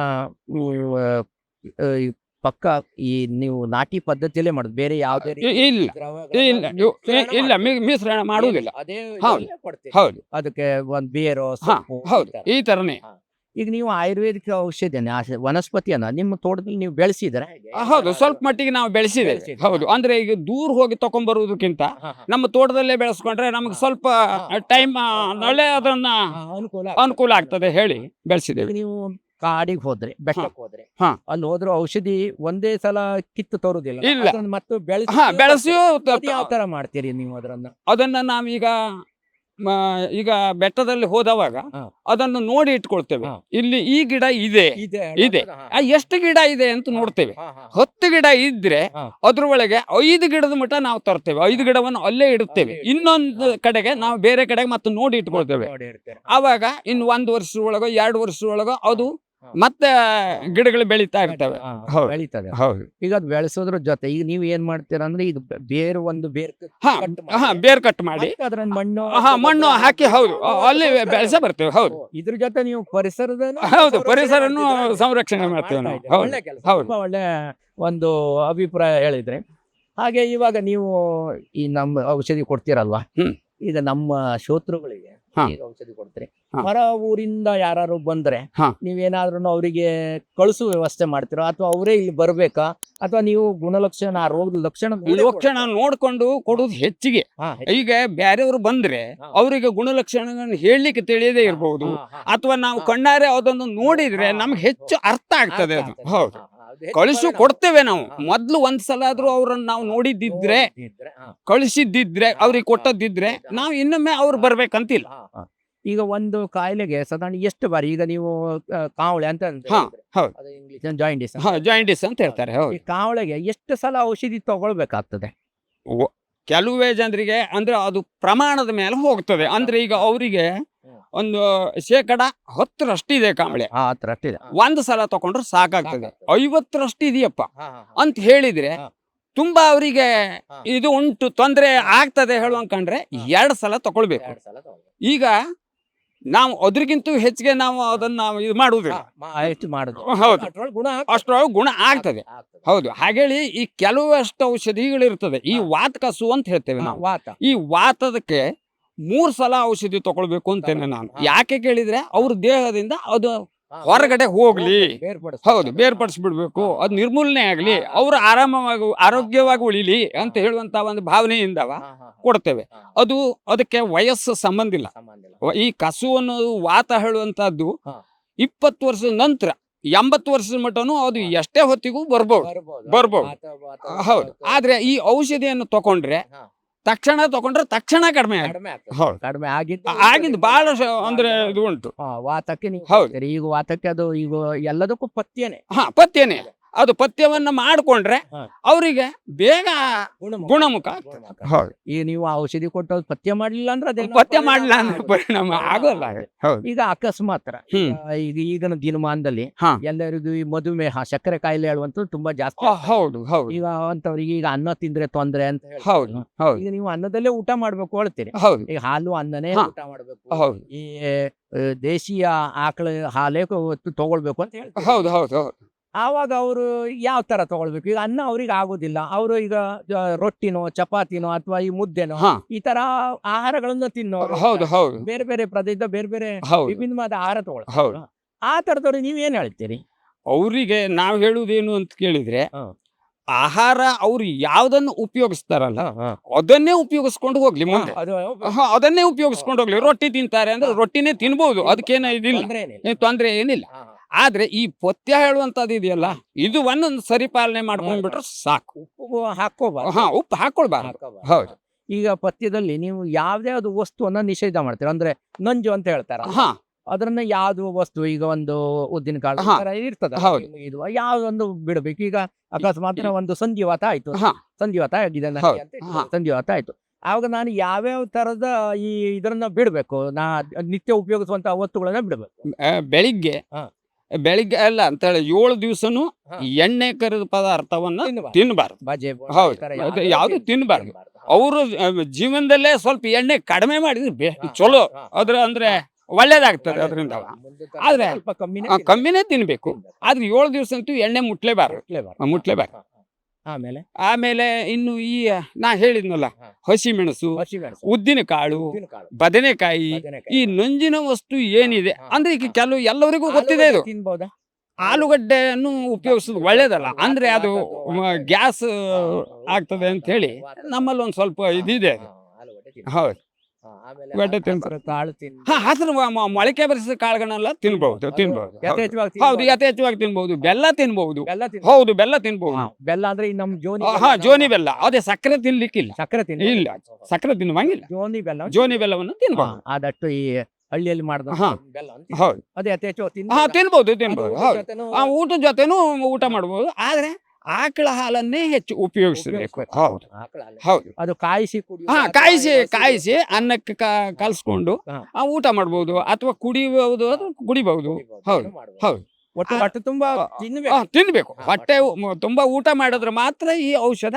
ಪಕ್ಕ ಈ ನೀವು ನಾಟಿ ಪದ್ಧತಿಯಲ್ಲೇ ಮಾಡುದು. ಬೇರೆ ಯಾವುದೇ ರೀತಿ ಇಲ್ಲ. ಇಲ್ಲ. ಮಿಶ್ರಣ ಇ- ಇಲ್ಲ. ಮಿಶ್ರಣ ಮಾಡುವುದಿಲ್ಲ. ಅದೇ ಹೌದು. ಹೌದು. ಅದಕ್ಕೆ ಒಂದ್ ಬೇರು ಹೌದು. ಈ ತರನೇ. ಈಗ ನೀವು ಆಯುರ್ವೇದಿಕ ಔಷಧಿಯನ್ನ ಆ ವನಸ್ಪತಿಯನ್ನ ನಿಮ್ಮ ತೋಟದಲ್ಲಿ ನೀವು ಬೆಳೆಸಿದ್ರೆ ಹೌದು. ಸ್ವಲ್ಪ ಮಟ್ಟಿಗೆ ನಾವು ಬೆಳೆಸಿದ್ದೀವಿ. ಹೌದು. ಅಂದ್ರೆ ಈಗ ದೂರ ಹೋಗಿ ತಕೊಂಡ್ಬರುವುದಕ್ಕಿಂತ ನಮ್ಮ ತೋಟದಲ್ಲೇ ಬೆಳೆಸ್ಕೊಂಡ್ರೆ ನಮಗೆ ಸ್ವಲ್ಪ ಟೈಮ್ ಒಳ್ಳೆ ಅದನ್ನ ಅನುಕೂಲ ಅನುಕೂಲ ಆಗ್ತದೆ ಹೇಳಿ ಈಗ ಬೆಳೆಸಿದ್ದೇವೆ. ನೀವು ಕಾಡಿಗೆ ಹೋದ್ರೆ ಬೆಟ್ಟಕ್ಕೆ ಹೋದ್ರೆ ಹಾ. ಅಲ್ಲಿ ಹೋದ್ರೆ ಔಷಧಿ ಒಂದೇ ಸಲ ಕಿತ್ತು ತರುದಿಲ್ಲ ಇಲ್ಲ. ಅದನ್ನ ಮತ್ತೆ ಬೆಳೆಸಿ ಹಾ ಬೆಳೆಸಿಯೂ ತ- ಅದು ಯಾವ ತರ ಮಾಡ್ತೀರಿ ನೀವು ಅದನ್ನ ಅದನ್ನ ನಾವೀಗ ಈಗ ಬೆಟ್ಟದಲ್ಲಿ ಹೋದವಾಗ ಅದನ್ನು ನೋಡಿ ಇಟ್ಕೊಳ್ತೇವೆ. ಇಲ್ಲಿ ಈ ಗಿಡ ಇದೆ. ಇದೆ ಎಷ್ಟು ಗಿಡ ಇದೆ ಅಂತ ನೋಡ್ತೇವೆ. ಹತ್ತು ಗಿಡ ಇದ್ರೆ ಅದ್ರ ಒಳಗೆ ಐದು ಗಿಡದ ಮಟ್ಟ ನಾವು ತರ್ತೇವೆ. ಐದು ಗಿಡವನ್ನು ಅಲ್ಲೇ ಇಡುತ್ತೇವೆ. ಇನ್ನೊಂದು ಕಡೆಗೆ ನಾವು ಬೇರೆ ಕಡೆಗೆ ಮತ್ತೆ ನೋಡಿ ಇಟ್ಕೊಳ್ತೇವೆ. ಅವಾಗ ಇನ್ನು ಒಂದು ವರ್ಷದೊಳಗೋ ಎರಡು ವರ್ಷದೊಳಗೋ ಅದು. ಮತ್ತೆ ಗಿಡಗಳು ಬೆಳೀತಾ ಇರ್ತವೆ. ಹೌದು. ಬೆಳೀತದೆ. ಹೌದು. ಈಗ ಅದು ಬೆಳೆಸೋದ್ರ ಜೊತೆ ಈಗ ನೀವು ಏನ್ ಮಾಡ್ತೀರಾ ಅಂದ್ರೆ ಇದು ಬೇರು ಒಂದು ಬೇರ್ ಕ- ಹಾ ಬೇರ್ ಕಟ್ ಮಾಡಿ. ಅದ್ರ ಅದ್ರಲ್ಲಿ ಮಣ್ಣು ಹಾ ಮಣ್ಣು ಹಾಕಿ ಹೌದು. ಅಲ್ಲಿ ಬೆಳೆಸ ಬರ್ತೇವೆ ಹೌದು. ಇದ್ರ ಜೊತೆ ನೀವು ಪರಿಸರದ ಹೌದು ಪರಿಸರನ್ನು ಸಂರಕ್ಷಣೆ ಮಾಡ್ತೇವೆ ನಾವು. ಹೌದು ಒಳ್ಳೆ ಕೆಲಸ. ಹೌದು. ತುಂಬಾ ಒಳ್ಳೆ ಒಂದು ಅಭಿಪ್ರಾಯ ಹೇಳಿದ್ರೆ. ಹಾಗೆ ಇವಾಗ ನೀವು ಈ ನಮ್ಮ ಔಷಧಿ ಕೊಡ್ತೀರಲ್ವಾ? ಹ್ಮ್. ಈಗ ನಮ್ಮ ಶೋತೃಗಳಿಗೆ ಔಷಧಿ ಕೊಡ್ತೀರಿ. ಹೊರ ಊರಿಂದ ಯಾರು ಬಂದ್ರೆ. ನೀವೇನಾದ್ರೂ ಅವರಿಗೆ ಕಳಿಸೋ ವ್ಯವಸ್ಥೆ ಮಾಡ್ತೀರಾ? ಅಥವಾ ಅವರೇ ಇಲ್ಲಿ ಬರ್ಬೇಕಾ? ಅಥವಾ ನೀವು ಗುಣಲಕ್ಷಣ ಆ ರೋಗದ ಲಕ್ಷಣ ಲಕ್ಷಣ ನೋಡ್ಕೊಂಡು ಕೊಡೋದು ಹೆಚ್ಚಿಗೆ. ಈಗ ಬ್ಯಾರೆಯವರು ಬಂದ್ರೆ. ಅವರಿಗೆ ಗುಣಲಕ್ಷಣಗಳನ್ನು ಹೇಳಲಿಕ್ಕೆ ತಿಳಿಯದೇ ಇರಬಹುದು. ಅಥವಾ ನಾವು ಕಣ್ಣಾರೆ ಅದನ್ನು ನೋಡಿದ್ರೆ ನಮ್ಗೆ ಹೆಚ್ಚು ಅರ್ಥ ಆಗ್ತದೆ ಅದು. ಹೌದು. ಕಳಿಸು ಕೊಡ್ತೇವೆ ನಾವು. ಮೊದ್ಲು ಒಂದ್ ಸಲ ಆದ್ರೂ ಅವ್ರನ್ನ ನಾವು ನೋಡಿದ್ದಿದ್ರೆ. ಕಳಿಸಿದ್ದಿದ್ರೆ ಅವ್ರಿಗೆ ಕೊಟ್ಟದ್ದಿದ್ರೆ ನಾವು ಇನ್ನೊಮ್ಮೆ ಅವ್ರು ಬರ್ಬೇಕಂತಿಲ್ಲ. ಈಗ ಒಂದು ಕಾಯಿಲೆಗೆ ಸಾಧಾರಣ ಎಷ್ಟು ಬಾರಿ ಈಗ ನೀವು ಕಾವಳೆ ಅಂತ ಜಾಯಿಂಡಿಸ್ ಹಾ, ಹೌದು. ಅದು ಇಂಗ್ಲಿಷ್ ಜಾಯಿಂಡಿಸ್ ಜಾಯಿಂಟಿಸ್ ಅಂತ. ಹೇಳ್ತಾರೆ ಕಾವಳೆಗೆ ಎಷ್ಟು ಸಲ ಔಷಧಿ ತಗೊಳ್ಬೇಕಾಗ್ತದೆ? ಕೆಲವೇ ಜನರಿಗೆ ಅಂದ್ರೆ ಅದು ಪ್ರಮಾಣದ ಮೇಲೆ ಹೋಗ್ತದೆ. ಅಂದ್ರೆ ಈಗ ಅವರಿಗೆ ಒಂದು ಶೇಕಡ ಹತ್ತರಷ್ಟಿದೆ ಕಾಂಬಳೆ ಹಾ ಒಂದು ಅಷ್ಟಿದೆ ಹಾ. ಒಂದ್ ಸಲ ತಗೊಂಡ್ರೆ ಸಾಕಾಗ್ತದೆ. ಐವತ್ತರಷ್ಟು ಇದೆಯಪ್ಪ. ಅಂತ ಹೇಳಿದ್ರೆ ತುಂಬಾ ಅವರಿಗೆ ಇದು ಉಂಟು ತೊಂದರೆ ಆಗ್ತದೆ ಹೇಳು ಅನ್ಕೊಂಡ್ರೆ ಹಾ. ಎರಡ್ ಸಲ ತಗೊಳ್ಬೇಕು. ಈಗ ನಾವು ಅದ್ರಗಿಂತ ಹೆಚ್ಚಿಗೆ ನಾವು ಅದನ್ನ ನಾವು ಇದು ಮಾಡುವುದಿಲ್ಲ ಹೌದು. ಅಷ್ಟ್ರೊಳಗೆ ಗುಣ ಆಗ್ತದೆ. ಹೌದು ಹಾಗೇಳಿ ಈ ಕೆಲವಷ್ಟು ಔಷಧಿಗಳಿರ್ತದೆ ಈ ಹಾ. ವಾತ ಕಸು ಅಂತ ಹೇಳ್ತೇವೆ ನಾವು ವಾತ ಈ ವಾತದಕ್ಕೆ ಮೂರ್ ಸಲ ಔಷಧಿ ತಗೊಳ್ಬೇಕು ಅಂತೇನೆ ನಾನು. ಯಾಕೆ ಕೇಳಿದ್ರೆ ಅವ್ರ ದೇಹದಿಂದ ಅದು ಹೊರಗಡೆ ಹೋಗ್ಲಿ. ಹೌದು ಬೇರ್ಪಡಿಸ್ಬಿಡ್ಬೇಕು. ಅದು ನಿರ್ಮೂಲನೆ ಆಗ್ಲಿ. ಅವ್ರು ಆರಾಮವಾಗಿ ಆರೋಗ್ಯವಾಗಿ ಉಳಿಲಿ ಅಂತ ಹೇಳುವಂತ ಒಂದು ಭಾವನೆಯಿಂದ. ಕೊಡ್ತೇವೆ. ಅದು ಅದಕ್ಕೆ ವಯಸ್ಸು ಸಂಬಂಧ ಇಲ್ಲ. ಈ ಕಸು ಅನ್ನೋದು ವಾತ ಹೇಳುವಂತದ್ದು ಹಾ. ಇಪ್ಪತ್ತು ವರ್ಷದ ನಂತರ ಎಂಬತ್ತು ವರ್ಷದ ಮಟ್ಟನು ಅದು ಎಷ್ಟೇ ಹೊತ್ತಿಗೂ ಬರ್ಬೋದು. ಬರ್ಬೋದು. ಹೌದು. ಆದ್ರೆ ಈ ಔಷಧಿಯನ್ನು ತಗೊಂಡ್ರೆ ಹಾ. ತಕ್ಷಣ ತಗೊಂಡ್ರೆ ತಕ್ಷಣ ಕಡಿಮೆ ಕಡಿಮೆ ಆಗ್ತದೆ. ಹೌದು ಕಡಿಮೆ ಆಗಿದ್ದು ಆಗಿಂದ ಬಹಳ ಅಂದ್ರೆ ಇದು ಉಂಟು ಹಾ, ವಾತಕ್ಕೆ ನೀವು ಹೌದು. ಕೊಡ್ತೀರಿ. ಈಗ ವಾತಕ್ಕೆ ಅದು ಈಗ ಎಲ್ಲದಕ್ಕೂ ಪಥ್ಯನೇ ಹಾ ಪಥ್ಯನೇ ಅದು ಪಥ್ಯವನ್ನ ಮಾಡ್ಕೊಂಡ್ರೆ. ಅವರಿಗೆ ಬೇಗ ಗುಣಮುಖ. ಆಗ್ತದೆ. ಹೌದು. ಈಗ ನೀವು ಆ ಔಷಧಿ ಕೊಟ್ಟು ಅದು ಪಥ್ಯ ಮಾಡಲಿಲ್ಲ ಅಂದ್ರೆ ಅದೇ ಪಥ್ಯ ಮಾಡಲಿಲ್ಲ ಅಂದ್ರೆ. ಪರಿಣಾಮ ಆಗೋಲ್ಲ. ಹೌದು. ಈಗ ಅಕಸ್ಮಾತ್ ಈಗ ಈಗಿನ ದಿನಮಾನದಲ್ಲಿ. ಎಲ್ಲರಿಗೂ ಈ ಮಧುಮೇಹ ಸಕ್ಕರೆ ಕಾಯಿಲೆ ಹೇಳುವಂಥದ್ದು ತುಂಬಾ ಜಾಸ್ತಿ ಹೌದು ಹೌದು. ಈಗ ಅಂತವ್ರಿಗೆ ಈಗ ಅನ್ನ ತಿಂದ್ರೆ ತೊಂದ್ರೆ ಅಂತ. ಹೌದು ಹೌದು. ಈಗ ನೀವು ಅನ್ನದಲ್ಲೇ ಊಟ ಮಾಡ್ಬೇಕು ಹೇಳ್ತೀರಿ. ಹೌದು. ಈಗ ಹಾಲು ಅನ್ನನೇ ಊಟ ಮಾಡ್ಬೇಕು. ಹೌದು. ಈ ದೇಶೀಯ ಆಕಳ ಹಾಲೇ ತಗೊಳ್ಬೇಕು ಅಂತ ಹೇಳಿ ಹೌದು ಹೌದು ಹೌದು. ಆವಾಗ ಅವರು ಯಾವ ತರ ತಗೊಳ್ಬೇಕು? ಈಗ ಅನ್ನ ಅವ್ರಿಗೆ ಆಗೋದಿಲ್ಲ. ಅವರು ಈಗ ರೊಟ್ಟಿನೋ ಚಪಾತಿನೋ ಅಥವಾ ಈ ಮುದ್ದೆನೋ ಈ ತರ ಆಹಾರಗಳನ್ನು ತಿನ್ನೋರು ಹೌದು ಹೌದು. ಬೇರೆ ಬೇರೆ ಪ್ರದೇಶದ ಬೇರೆ ಬೇರೆ ವಿಭಿನ್ನವಾದ ಆಹಾರ ತಗೊಳ್ಳೋ ಹೌದು. ಆ ತರದವ್ರು ನೀವ್ ಏನ್ ಹೇಳ್ತೀರಿ? ಅವರಿಗೆ ನಾವು ಹೇಳುವುದೇನು ಅಂತ ಕೇಳಿದ್ರೆ ಆಹಾರ ಅವ್ರು ಯಾವ್ದನ್ನು ಉಪಯೋಗಿಸ್ತಾರಲ್ಲ. ಅದನ್ನೇ ಉಪಯೋಗಿಸ್ಕೊಂಡು ಹೋಗ್ಲಿ ಮುಂದೆ. ಅದನ್ನೇ ಉಪಯೋಗಿಸ್ಕೊಂಡು ಹೋಗ್ಲಿ. ರೊಟ್ಟಿ ತಿಂತಾರೆ ಅಂದ್ರೆ ರೊಟ್ಟಿನೇ ತಿನ್ಬಹುದು ಅದಕ್ಕೇನ ಇದಿಲ್ಲ. ತೊಂದರೆ ಏನಿಲ್ಲ. ಆದ್ರೆ ಈ ಪಥ್ಯ ಹೇಳುವಂಥದ್ದು ಇದೆಯಲ್ಲ ಇದು ಒಂದೊಂದು ಸರಿಪಾಲನೆ ಮಾಡ್ಕೊಂಡ್ಬಿಟ್ರೆ ಸಾಕು. ಉಪ್ಪು ಹಾಕೋಬಾರ್ದು ಹಾ ಉಪ್ಪು ಹಾಕೊಳ್ಬಾರ್ದು ಹಾಕೋಬಾರ್ದು. ಹೌದು. ಈಗ ಪಥ್ಯದಲ್ಲಿ ನೀವು ಯಾವ್ದ್ಯಾವ್ದು ವಸ್ತುವನ್ನ ನಿಷೇಧ ಮಾಡ್ತೀರ ಅಂದ್ರೆ ನಂಜು ಅಂತ ಹೇಳ್ತಾರ. ಹಾ. ಅದ್ರನ್ನ ಯಾವ್ದು ವಸ್ತು ಈಗ ಒಂದು ಉದ್ದಿನ ಕಾಳು ಇರ್ತದ. ಹೌದು. ಇದು ಯಾವ್ದೊಂದು ಬಿಡ್ಬೇಕು. ಈಗ ಅಕಸ್ಮಾತ್ ಒಂದು ಸಂಧಿವಾತ ಆಯ್ತು. ಹಾ. ಸಂಧಿವಾತ ಆಗಿದೆ ನನಗೆ ಹೌದು. ಅಂತ ಇಟ್ಕೊ. ಹಾ. ಸಂಧಿವಾತ ಆಯ್ತು. ಆವಾಗ ನಾನು ಯಾವ್ಯಾವ ತರದ ಈ ಇದನ್ನ ಬಿಡ್ಬೇಕು? ನಾ ನಿತ್ಯ ಉಪಯೋಗಿಸುವಂತ ವಸ್ತುಗಳನ್ನ ಬಿಡ್ಬೇಕು. ಆ, ಬೆಳಿಗ್ಗೆ ಹಾ. ಬೆಳಿಗ್ಗೆ ಅಲ್ಲ ಅಂತೇಳಿ ಏಳು ದಿವಸನು ಎಣ್ಣೆ ಕರಿದ ಪದಾರ್ಥವನ್ನ ತಿನ್ಬಾರ್ದು. ತಿನ್ನಬಾರ್ದು ಹೌದು. ಯಾವುದು ತಿನ್ನಬಾರ್ದು. ಅವರು ಜೀವನದಲ್ಲೇ ಸ್ವಲ್ಪ ಎಣ್ಣೆ ಕಡಿಮೆ ಮಾಡಿದ್ರೆ ಚಲೋ. ಅದ್ರ ಅಂದ್ರೆ ಒಳ್ಳೇದಾಗ್ತದೆ ಅದರಿಂದ. ಆದ್ರೆ ಕಮ್ಮಿನೇ ತಿನ್ಬೇಕು. ಆದ್ರೆ ಏಳು ದಿವಸ ಅಂತೂ ಎಣ್ಣೆ ಮುಟ್ಲೇಬಾರ್ದು. ಮುಟ್ಲೇಬಾರ್ದು. ಆಮೇಲೆ? ಆಮೇಲೆ ಇನ್ನು ಈ ನಾ ಹೇಳಿದ್ನಲ್ಲ ಹಸಿ ಮೆಣಸು ಹಸಿಮೆಣಸು, ಉದ್ದಿನ ಕಾಳು ಉದ್ದಿನಕಾಳು, ಬದನೆಕಾಯಿ. ಈ ನಂಜಿನ ವಸ್ತು ಏನಿದೆ? ಅಂದ್ರೆ ಈಗ. ಕೆಲವು ಎಲ್ಲರಿಗೂ ಗೊತ್ತಿದೆ ಇದು. ಆಲೂಗಡ್ಡೆ ಆಲೂಗಡ್ಡೆಯನ್ನು ಉಪಯೋಗಿಸೋದು ಒಳ್ಳೇದಲ್ಲ. ಅಂದ್ರೆ ಅದು ಗ್ಯಾಸ್ ಆಗ್ತದೆ ಅಂತ ಹೇಳಿ ನಮ್ಮಲ್ಲಿ ಒಂದ್ ಸ್ವಲ್ಪ ಇದಿದೆ. ಹೌದು. ಗಡ್ಡೆ ತಿನ್ಬೋದು. ಕಾಳು ತಿನ್ಬೋದು. ಹಾ ಹಸಿರು ಮ- ಮ- ಮೊಳಕೆ ಬರಿಸಿದ ಕಾಳುಗಳನ್ನೆಲ್ಲ ತಿನ್ಬಹುದು ತಿನ್ಬಹುದು ಹೌದು. ಯಥೇಚ್ಛವಾಗಿ ಹೌದು ತಿನ್ಬೋದು. ಯಥೇಚ್ಛವಾಗಿ ತಿನ್ಬಹುದು ಬೆಲ್ಲ ತಿನ್ಬಹುದು ಬೆಲ್ಲ. ಹೌದು ಬೆಲ್ಲ ತಿನ್ಬಹುದು ಬೆಲ್ಲ ಅಂದ್ರೆ ಈ ನಮ್ ಜೋನಿ ಹಾ ಬೆಲ್ಲ ಜೋನಿ ಬೆಲ್ಲ ಅದೇ ಸಕ್ಕರೆ ತಿನ್ಲಿಕ್ಕಿಲ್ಲ ಸಕ್ಕರೆ ತಿನ್ ಇಲ್ಲ ಸಕ್ಕರೆ ತಿನ್ನುವಂಗಿಲ್ಲ ಜೋನಿ ಬೆಲ್ಲ ಜೋನಿ ಬೆಲ್ಲವನ್ನು ಹಾ, ತಿನ್ಬಹುದು ಆದಷ್ಟು ಈ ಹಳ್ಳಿಯಲ್ಲಿ ಮಾಡಿದ ಹಾ. ಬೆಲ್ಲ ಅಂತ ಹೌದು ಅದೇ ಯಥೇಚ್ಛವಾಗಿ ಹಾ ತಿನ್ಬೋದಾ? ತಿನ್ಬಹುದು ತಿನ್ಬಹುದು ಹೌದು ಆ ಊಟದ ಜೊತೆನೂ ಊಟ ಮಾಡಬಹುದು ಆದ್ರೆ ಆಕಳ ಹಾಲನ್ನೇ ಹೆಚ್ಚು ಉಪಯೋಗಿಸಬೇಕು. ಹೌದು. ಹೌದು ಅದು ಕಾಯಿಸಿ ಹಾ ಕಾಯಿಸಿ ಕಾಯಿಸಿ ಅನ್ನಕ್ಕೆ ಕಲ್ಸ್ಕೊಂಡು ಊಟ ಮಾಡ್ಬೋದು ಅಥವಾ ಕುಡಿಬಹುದು. ಕುಡಿಬಹುದು ಹೌದು, ಹೌದು. ಹೊಟ್ಟೆ ತುಂಬಾ ತಿನ್ಬೇಕು. ಹೊಟ್ಟೆ ತುಂಬಾ ಊಟ ಮಾಡಿದ್ರೆ ಮಾತ್ರ ಈ ಔಷಧ.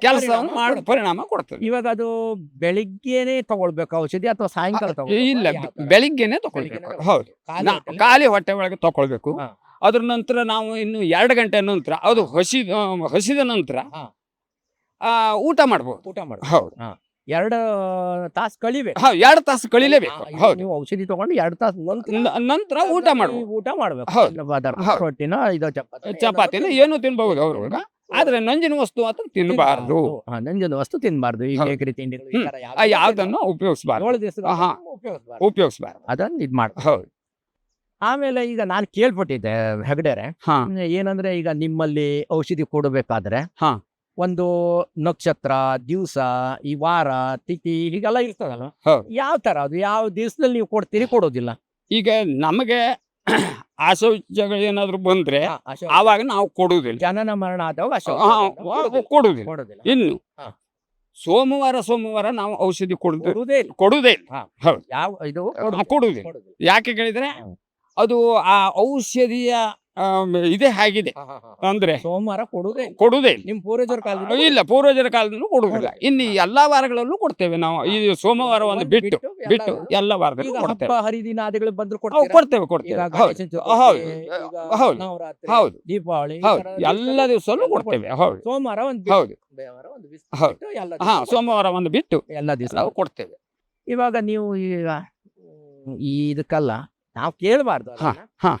ಕೆಲಸವನ್ನು ಮಾಡ. ಪರಿಣಾಮ ಕೊಡ್ತದೆ. ಇವಾಗ ಅದು ಬೆಳಿಗ್ಗೆನೆ ತಗೊಳ್ಬೇಕು ಔಷಧಿ ಅಥವಾ ಸಾಯಂಕಾಲ? ಇಲ್ಲ? ಬೆಳಿಗ್ಗೆನೆ ತಗೊಳ್ಬೇಕು. ಹೌದು. ಖಾಲಿ ಹೊಟ್ಟೆ ಒಳಗೆ ತಗೊಳ್ಬೇಕು. ಅದ್ರ ನಂತರ ನಾವು ಇನ್ನು ಎರಡು ಗಂಟೆ ನಂತರ ಅದು ಹಸಿ ಹಸಿದ ನಂತರ ಆ, ಊಟ ಮಾಡ್ಬೋದು. ಊಟ ಮಾಡ್ಬೋದು. ಹೌದು. ಎರಡು ತಾಸು ಕಳಿಬೇಕು. ಹಾ ಎರಡು ತಾಸು ಕಳಿಲೇಬೇಕು. ಹೌದು. ನೀವು ಔಷಧಿ ತಗೊಂಡು ಎರಡು ತಾಸು ನಂತರ ಊಟ ಮಾಡ್ಬೇಕು ಊಟ ಮಾಡ್ಬೇಕು. ಹೌದು. ರೊಟ್ಟಿನ ಇದು ಚಪಾತಿ ಚಪಾತಿನ ಏನು ತಿನ್ಬಹುದು ಅವರು ಆದ್ರೆ ನಂಜಿನ ವಸ್ತು ಮಾತ್ರ ತಿನ್ಬಾರ್ದು. ನಂಜಿನ ವಸ್ತು ತಿನ್ಬಾರ್ದು. ಈ ಹೌದು. ಬೇಕರಿ ತಿಂಡಿಗಳು ಆ ಯಾವ್ದನ್ನು ಉಪಯೋಗಿಸಬಾರ್ದು. ಉಪಯೋಗಿಸಬಾರ್ದು. ಉಪಯೋಗಿಸಬಾರ್ದು. ಅದನ್ನ ಇದ್ ಮಾಡ ಹೌದು. ಆಮೇಲೆ ಈಗ ನಾನು ಕೇಳ್ಪಟ್ಟಿದ್ದೆ ಹೆಗಡೆರೆ ಹಾ ಏನಂದ್ರೆ ಈಗ ನಿಮ್ಮಲ್ಲಿ ಔಷಧಿ ಕೊಡಬೇಕಾದ್ರೆ ಹಾ. ಒಂದು ನಕ್ಷತ್ರ ದಿವಸ ಈ ವಾರ ತಿಥಿ ಹೀಗೆಲ್ಲ ಇರ್ತದಲ್ಲ ಹೌದು. ಯಾವ ತರ ಅದು ಯಾವ ದಿವಸದಲ್ಲಿ ನೀವು ಕೊಡ್ತೀರಿ ಕೊಡೋದಿಲ್ಲ ಈಗ ನಮಗೆ ಅಶೌಚಗಳು ಏನಾದ್ರು ಬಂದ್ರೆ ಹಾ, ಅಶೋಕ. ಆವಾಗ ನಾವು ಕೊಡುವುದಿಲ್ಲ ಜನನ ಮರಣ ಆದಾಗ ಅಶೋಕ ಹಾ, ಕೊಡೋದಿಲ್ಲ. ಕೊಡುವುದಿಲ್ಲ ಕೊಡೋದಿಲ್ಲ ಇನ್ನು ಹಾ. ಸೋಮವಾರ ಸೋಮವಾರ ನಾವು ಔಷಧಿ ಕೊಡುದೇ ಕೊಡುದೇ ಇಲ್ಲ ಕೊಡುವುದೇ ಇಲ್ಲ. ಹಾ. ಹೌದು ಯಾವ ಇದು ಕೊಡುವುದಿಲ್ಲ. ಯಾಕೆ ಕೇಳಿದ್ರೆ ಹ್ಮ್. ಅದು ಆ ಔಷಧಿಯ ಆಮ್, ಇದೇ ಆಗಿದೆ. ಅಂದ್ರೆ ಸೋಮವಾರ ಕೊಡುದೇ ಕೊಡುದೇ ಕೊಡುವುದೇ ಇಲ್ಲ. ನಿಮ್ ಪೂರ್ವಜರ ಕಾಲದಲ್ಲಿ ಇಲ್ಲ ಪೂರ್ವಜರ ಕಾಲದಲ್ಲೂ ಕೊಡುವುದಿಲ್ಲ. ಇನ್ನು ಎಲ್ಲಾ ವಾರಗಳಲ್ಲೂ ಕೊಡ್ತೇವೆ ನಾವು. ಈ ಸೋಮವಾರ ಒಂದು ಬಿಟ್ಟು ಬಿಟ್ಟು ಎಲ್ಲ ವಾರದಲ್ಲಿ ಈಗ ಕೊಡ್ತೇವೆ. ಹಬ್ಬ ಹರಿದಿನಾದಿಗಳು ಬಂದ್ರು ಹೌದು, ಕೊಡ್ತೀರಾ? ಕೊಡ್ತೇವೆ ಈಗ ಕೊಡ್ತೇವೆ ಹೌದು ಚತುರ್ಥಿ, ಹೌದು ಈಗ ಹೌದು ನವರಾತ್ರಿ ಹೌದು. ದೀಪಾವಳಿ ಈ ಹೌದು ಎಲ್ಲ ದಿವಸಲ್ಲೂ ಕೊಡ್ತೇವೆ. ಹೌದು. ಸೋಮವಾರ ಒಂದು ಬಿಟ್ಟು, ಹೌದು. ಬೇವಾರ ಒಂದು ಬಿಟ್ಟು, ಹೌದು. ಬಿಟ್ಟು ಎಲ್ಲ ಹಾ ಸೋಮವಾರ ಒಂದು ಬಿಟ್ಟು ಎಲ್ಲ ದಿವಸ ನಾವು ಕೊಡ್ತೇವೆ. ಇವಾಗ ನೀವು ಈಗ ಈ ಇದಕ್ಕಲ್ಲ ನಾವು ಕೇಳಬಾರ್ದು ಹಾ, ಹಾ.